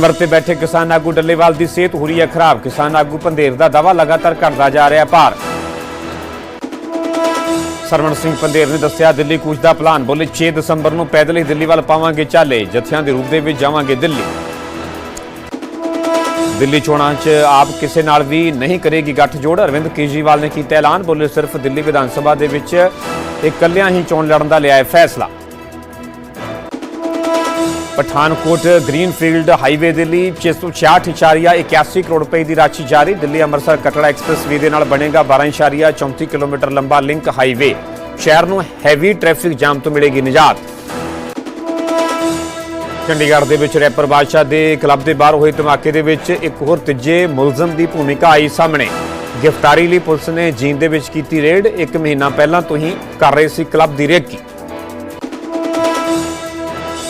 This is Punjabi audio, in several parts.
ਵਰਤ ਬੈਠੇ ਕਿਸਾਨ ਆਗੂ ਡੱਲੇਵਾਲ ਦੀ ਸਿਹਤ ਹੋ ਰਹੀ ਹੈ ਖਰਾਬ। ਕਿਸਾਨ ਆਗੂ ਪੰਧੇਰ ਦਾ ਦਾਵਾ ਲਗਾਤਾਰ ਘਟਦਾ ਜਾ ਰਿਹਾ ਭਾਰ ਸਰਵਣ ਸਿੰਘ ਪੰਧੇਰ ਨੇ ਦੱਸਿਆ, ਦਿੱਲੀ ਕੂਚ ਦਾ ਪਲਾਨ ਬੋਲੇ 6 ਦਸੰਬਰ ਨੂੰ ਪੈਦਲ ਹੀ ਦਿੱਲੀ ਵੱਲ ਪਾਵਾਂਗੇ ਚਾਲੇ, ਜਥਿਆਂ ਦੇ ਰੂਪ ਦੇ ਵਿੱਚ ਜਾਵਾਂਗੇ ਦਿੱਲੀ। ਦਿੱਲੀ ਚੋਣਾਂ 'ਚ ਆਪ ਕਿਸੇ ਨਾਲ ਵੀ ਨਹੀਂ ਕਰੇਗੀ ਗੱਠਜੋੜ। ਅਰਵਿੰਦ ਕੇਜਰੀਵਾਲ ਨੇ ਕੀਤਾ ਐਲਾਨ, ਬੋਲੇ ਸਿਰਫ ਦਿੱਲੀ ਵਿਧਾਨ ਸਭਾ ਦੇ ਵਿੱਚ ਇਕੱਲਿਆਂ ਹੀ ਚੋਣ ਲੜਨ ਦਾ ਲਿਆ ਹੈ ਫੈਸਲਾ। ਪਠਾਨਕੋਟ ਗ੍ਰੀਨਫੀਲਡ ਹਾਈਵੇ ਦੇ ਲਈ 666.81 ਕਰੋੜ ਰੁਪਏ ਦੀ ਰਾਸ਼ੀ ਜਾਰੀ। ਦਿੱਲੀ ਅੰਮ੍ਰਿਤਸਰ ਕਟੜਾ ਐਕਸਪ੍ਰੈਸਵੇ ਦੇ ਨਾਲ ਬਣੇਗਾ 12.34 ਕਿਲੋਮੀਟਰ ਲੰਬਾ ਲਿੰਕ ਹਾਈਵੇ। ਸ਼ਹਿਰ ਨੂੰ ਹੈਵੀ ਟ੍ਰੈਫਿਕ ਜਾਮ ਤੋਂ ਮਿਲੇਗੀ ਨਿਜਾਤ। ਚੰਡੀਗੜ੍ਹ ਦੇ ਵਿੱਚ ਰੈਪਰ ਬਾਦਸ਼ਾਹ ਦੇ ਕਲੱਬ ਦੇ ਬਾਹਰ ਹੋਏ ਧਮਾਕੇ ਦੇ ਵਿੱਚ ਇੱਕ ਹੋਰ ਤੀਜੇ ਮੁਲਜ਼ਮ ਦੀ ਭੂਮਿਕਾ ਆਈ ਸਾਹਮਣੇ। ਗ੍ਰਿਫਤਾਰੀ ਲਈ ਪੁਲਿਸ ਨੇ ਜੀਂਦ ਦੇ ਵਿੱਚ ਕੀਤੀ ਰੇਡ। ਇੱਕ ਮਹੀਨਾ ਪਹਿਲਾਂ ਤੋਂ ਹੀ ਕਰ ਰਹੇ ਸੀ ਕਲੱਬ ਦੀ ਰੇਕੀ।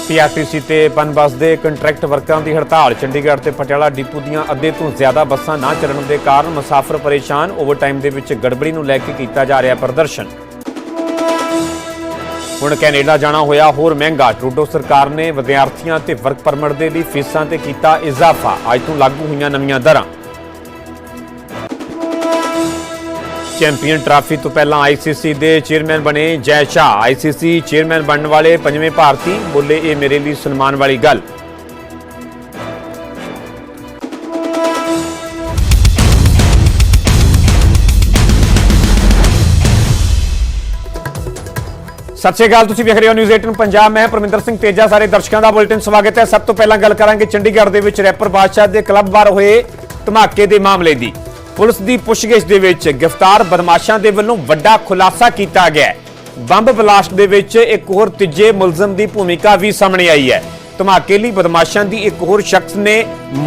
ਪੀਆਰਟੀਸੀ ਤੇ ਪਨ ਬੱਸ ਦੇ ਕੰਟਰੈਕਟ ਵਰਕਰਾਂ ਦੀ ਹੜਤਾਲ। ਚੰਡੀਗੜ੍ਹ ਤੇ ਪਟਿਆਲਾ ਡਿਪੂ ਦੀਆਂ ਅੱਧੇ ਤੋਂ ਜ਼ਿਆਦਾ ਬੱਸਾਂ ਨਾ ਚੱਲਣ ਦੇ ਕਾਰਨ ਮੁਸਾਫਰ ਪਰੇਸ਼ਾਨ। ਓਵਰਟਾਈਮ ਦੇ ਵਿੱਚ ਗੜਬੜੀ ਨੂੰ ਲੈ ਕੇ ਕੀਤਾ ਜਾ ਰਿਹਾ ਪ੍ਰਦਰਸ਼ਨ। ਹੁਣ ਕੈਨੇਡਾ ਜਾਣਾ ਹੋਇਆ ਹੋਰ ਮਹਿੰਗਾ। ਟਰੂਡੋ ਸਰਕਾਰ ਨੇ ਵਿਦਿਆਰਥੀਆਂ ਤੇ ਵਰਕ ਪਰਮਿਟ ਦੇ ਲਈ ਫੀਸਾਂ ਤੇ ਕੀਤਾ ਇਜ਼ਾਫਾ। ਅੱਜ ਤੋਂ ਲਾਗੂ ਹੋਈਆਂ ਨਵੀਆਂ ਦਰਾਂ। ਚੈਂਪੀਅਨ ਟਰਾਫੀ ਤੋਂ ਪਹਿਲਾਂ ਆਈਸੀਸੀ ਦੇ ਚੇਅਰਮੈਨ ਬਣੇ ਜੈ ਸ਼ਾਹ। ਆਈਸੀਸੀ ਚੇਅਰਮੈਨ ਬਣਨ ਵਾਲੇ ਪੰਜਵੇਂ ਭਾਰਤੀ ਬੋਲੇ ਇਹ ਮੇਰੇ ਲਈ ਸਨਮਾਨ ਵਾਲੀ ਗੱਲ। ਸਤਿ ਸ਼੍ਰੀ ਅਕਾਲ, ਤੁਸੀਂ ਵੇਖ ਰਹੇ ਹੋ ਨਿਊਜ਼ 18 ਪੰਜਾਬ। ਮੈਂ ਪਰਮਿੰਦਰ ਸਿੰਘ ਤੇਜਾ, ਸਾਰੇ ਦਰਸ਼ਕਾਂ ਦਾ ਬੁਲੇਟਿਨ ਸਵਾਗਤ ਹੈ। ਸਭ ਤੋਂ ਪਹਿਲਾਂ ਗੱਲ ਕਰਾਂਗੇ ਚੰਡੀਗੜ੍ਹ ਦੇ ਵਿੱਚ ਰੈਪਰ ਬਾਦਸ਼ਾਹ ਦੇ ਕਲੱਬ ਬਾਰ ਹੋਏ ਧਮਾਕੇ ਦੇ ਮਾਮਲੇ ਦੀ। ਪੁਲਿਸ ਦੀ ਪੁੱਛਗਿੱਛ ਦੇ ਵਿੱਚ ਗ੍ਰਿਫਤਾਰ ਬਦਮਾਸ਼ਾਂ ਦੇ ਵੱਲੋਂ ਵੱਡਾ ਖੁਲਾਸਾ ਕੀਤਾ ਗਿਆ ਬੰਬ ਬਲਾਸਟ ਦੇ ਵਿੱਚ ਇੱਕ ਹੋਰ ਤੀਜੇ ਮੁਲਜ਼ਮ ਦੀ ਭੂਮਿਕਾ ਵੀ ਸਾਹਮਣੇ ਆਈ ਹੈ। ਧਮਾਕੇ ਲਈ ਬਦਮਾਸ਼ਾਂ ਦੀ ਇੱਕ ਹੋਰ ਸ਼ਖਸ ਨੇ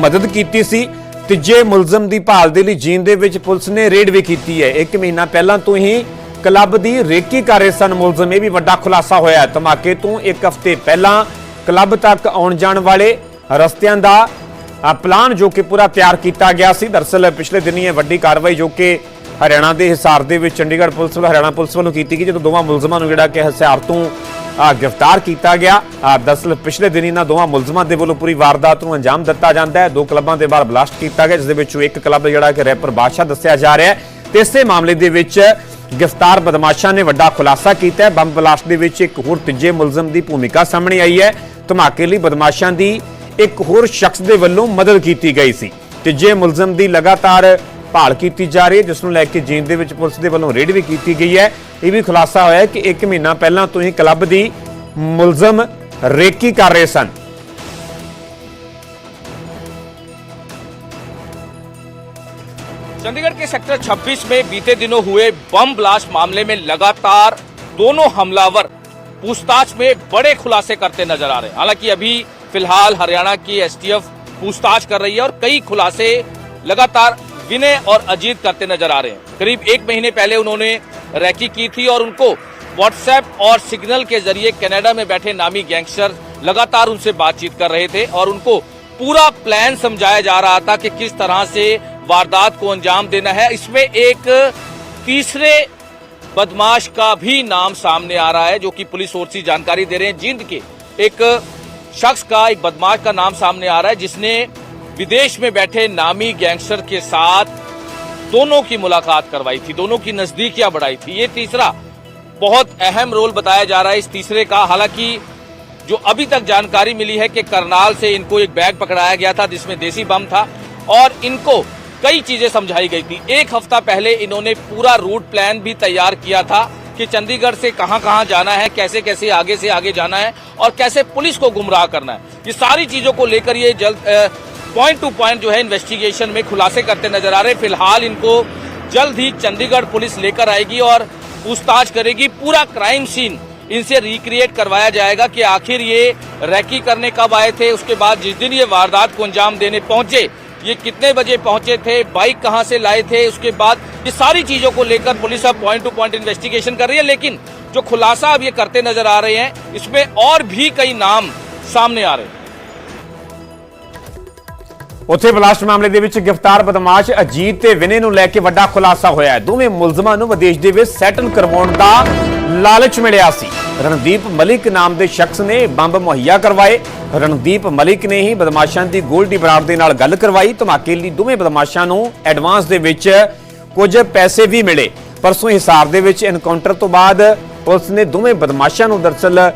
ਮਦਦ ਕੀਤੀ ਸੀ। ਤੀਜੇ ਮੁਲਜ਼ਮ ਦੀ ਭਾਲ ਦੇ ਲਈ ਜੀਨ ਦੇ ਵਿੱਚ ਪੁਲਿਸ ਨੇ ਰੇਡ ਵੀ ਕੀਤੀ ਹੈ। ਇੱਕ ਮਹੀਨਾ ਪਹਿਲਾਂ ਤੋਂ ਹੀ ਕਲੱਬ ਦੀ ਰੇਕੀ ਕਰ ਰਹੇ ਸਨ ਮੁਲਜ਼ਮ। ਇਹ ਵੀ ਵੱਡਾ ਖੁਲਾਸਾ ਹੋਇਆ ਧਮਾਕੇ ਤੋਂ ਇੱਕ ਹਫ਼ਤੇ ਪਹਿਲਾਂ ਕਲੱਬ ਤੱਕ ਆਉਣ ਜਾਣ ਵਾਲੇ ਰਸਤਿਆਂ ਦਾ ਪਲਾਨ ਜੋ ਕਿ ਪੂਰਾ ਤਿਆਰ ਕੀਤਾ ਗਿਆ ਸੀ। ਦਰਸਲ ਪਿਛਲੇ ਦਿਨੀ ਇਹ ਵੱਡੀ ਕਾਰਵਾਈ ਜੋ ਕਿ ਹਰਿਆਣਾ ਦੇ ਹਿਸਾਰ ਦੇ ਵਿੱਚ ਚੰਡੀਗੜ੍ਹ ਪੁਲਿਸ ਵੱਲੋਂ ਹਰਿਆਣਾ ਪੁਲਿਸ ਵੱਲੋਂ ਕੀਤੀ ਗਈ ਜਦੋਂ ਦੋਵਾਂ ਮੁਲਜ਼ਮਾਂ ਨੂੰ ਜਿਹੜਾ ਕਿ ਹਿਸਾਰ ਤੋਂ ਗ੍ਰਿਫਤਾਰ ਕੀਤਾ ਗਿਆ। ਅ, ਦਰਅਸਲ ਪਿਛਲੇ ਦਿਨੀ ਇਹਨਾਂ ਦੋਵਾਂ ਮੁਲਜ਼ਮਾਂ ਦੇ ਵੱਲੋਂ ਪੂਰੀ ਵਾਰਦਾਤ ਨੂੰ ਅੰਜਾਮ ਦਿੱਤਾ ਜਾਂਦਾ ਹੈ। ਦੋ ਕਲੱਬਾਂ ਦੇ ਬਾਹਰ ਬਲਾਸਟ ਕੀਤਾ ਗਿਆ ਜਿਸ ਦੇ ਵਿੱਚੋਂ ਇੱਕ ਕਲੱਬ ਜਿਹੜਾ ਕਿ ਰੈਪਰ ਬਾਦਸ਼ਾਹ ਦੱਸਿਆ ਜਾ ਰਿਹਾ ਹੈ। ਤੇ ਇਸੇ ਮਾਮਲੇ ਦੇ ਵਿੱਚ ਗ੍ਰਿਫਤਾਰ ਬਦਮਾਸ਼ਾਂ ਨੇ ਵੱਡਾ ਖੁਲਾਸਾ ਕੀਤਾ ਹੈ। ਬੰਬ ਬਲਾਸਟ ਦੇ ਵਿੱਚ ਇੱਕ ਹੋਰ ਤੀਜੇ ਮੁਲਜ਼ਮ ਦੀ ਭੂਮਿਕਾ ਸਾਹਮਣੇ ਆਈ ਹੈ। ਧਮਾਕੇ ਲਈ ਬਦਮਾਸ਼ਾਂ ਦੀ ਇੱਕ ਹੋਰ ਸ਼ਖਸ ਦੇ ਵੱਲੋਂ ਮਦਦ ਕੀਤੀ ਗਈ ਸੀ ਤੀਜੇ ਮੁਲਜ਼ਮ ਦੀ ਲਗਾਤਾਰ ਭਾਲ ਕੀਤੀ ਜਾ ਰਹੀ ਹੈ ਜਿਸ ਨੂੰ ਲੈ ਕੇ ਜੀਂਦ ਦੇ ਵਿੱਚ ਪੁਲਿਸ ਦੇ ਵੱਲੋਂ ਰੇਡ ਵੀ ਕੀਤੀ ਗਈ ਹੈ ਇਹ ਵੀ ਖੁਲਾਸਾ ਹੋਇਆ ਹੈ ਕਿ ਇੱਕ ਮਹੀਨਾ ਪਹਿਲਾਂ ਤੋਂ ਹੀ ਕਲੱਬ ਦੀ ਮੁਲਜ਼ਮ ਰੇਕੀ ਕਰ ਰਹੇ ਸਨ चंडीगढ़ के सेक्टर 26 में बीते दिनों हुए बम ब्लास्ट मामले में लगातार दोनों हमलावर पूछताछ में बड़े खुलासे करते नजर आ रहे हैं हालांकि अभी फ़िलहाल हरियाणा की एसटीएफ पूछताछ कर रही है और कई खुलासे लगातार विनय और अजीत करते नज़र आ रहे हैं। करीब एक महीने पहले उन्होंने रैकी की थी और उनको व्हाट्सएप और सिग्नल के ज़रिए कनाडा में बैठे नामी गैंगस्टर लगातार उनसे बातचीत कर रहे थे और उनको पूरा प्लान समझाया जा रहा था कि किस तरह से वारदात को अंजाम देना है। इसमें एक तीसरे बदमाश का भी नाम सामने आ रहा है, जो कि पुलिस ओर से जानकारी दे रहे हैं। जिंद के एक शख्स का एक बदमाश का नाम सामने आ रहा है, जिसने विदेश में बैठे नामी गैंगस्टर के साथ दोनों की मुलाकात करवाई थी, दोनों की नजदीकियाँ बढ़ाई थी। ये तीसरा बहुत अहम रोल बताया जा रहा है इस तीसरे का। हालाँकि जो अभी तक जानकारी मिली है कि करनाल से इनको एक बैग पकड़ाया गया था, जिसमें देसी बम था, और इनको कई चीज़ें समझाई गई थी। एक हफ़्ता पहले इन्होंने पूरा रूट प्लान भी तैयार किया था कि चंडीगढ़ से कहाँ कहाँ जाना है, कैसे कैसे आगे से आगे जाना है और कैसे पुलिस को गुमराह करना है। ये सारी चीज़ों को लेकर ये जल्द पॉइंट टू पॉइंट जो है इन्वेस्टिगेशन में खुलासे करते नज़र आ रहे फ़िलहाल इनको जल्द ही चंडीगढ़ पुलिस लेकर आएगी और पूछताछ करेगी। पूरा क्राइम सीन इनसे रिक्रिएट करवाया जाएगा कि आखिर ये रैकी करने कब आए थे, उसके बाद जिस दिन ये वारदात को अंजाम देने पहुँचे ये कितने बजे पहुंचे थे बाइक कहां से लाए थे उसके बाद ये सारी चीजों को लेकर पुलिस अब पॉइंट टू पॉइंट इन्वेस्टिगेशन कर रही है लेकिन जो खुलासा अब ये करते नजर आ रहे हैं इसमें और भी कई नाम सामने आ रहे हैं ਉੱਥੇ ਬਲਾਸਟ ਮਾਮਲੇ ਦੇ ਵਿੱਚ ਗ੍ਰਿਫਤਾਰ ਬਦਮਾਸ਼ ਅਜੀਤ ਤੇ ਵਿਨੇ ਨੂੰ ਲੈ ਕੇ ਵੱਡਾ ਖੁਲਾਸਾ ਹੋਇਆ ਹੈ ਦੋਵੇਂ ਮੁਲਜ਼ਮਾਂ ਨੂੰ ਵਿਦੇਸ਼ ਦੇ ਵਿੱਚ ਸੈਟਲ ਕਰਵਾਉਣ ਦਾ ਲਾਲਚ ਮਿਲਿਆ ਸੀ। ਰਣਦੀਪ ਮਲਿਕ ਨਾਮ ਦੇ ਸ਼ਖਸ ਨੇ ਬੰਬ ਮੁਹੱਈਆ ਕਰਵਾਏ। ਰਣਦੀਪ ਮਲਿਕ ਨੇ ਹੀ ਬਦਮਾਸ਼ਾਂ ਦੀ ਗੋਲਡੀ ਬਰਾੜ ਦੇ ਨਾਲ ਗੱਲ ਕਰਵਾਈ। ਧਮਾਕੇ ਲਈ ਦੋਵੇਂ ਬਦਮਾਸ਼ਾਂ ਨੂੰ ਐਡਵਾਂਸ ਦੇ ਵਿੱਚ ਕੁਝ ਪੈਸੇ ਵੀ ਮਿਲੇ। ਪਰਸੋਂ ਹਿਸਾਰ ਦੇ ਵਿੱਚ ਐਨਕਾਊਂਟਰ ਤੋਂ ਬਾਅਦ ਪੁਲਿਸ ਨੇ ਦੋਵੇਂ ਬਦਮਾਸ਼ਾਂ ਨੂੰ ਦਰਸਲ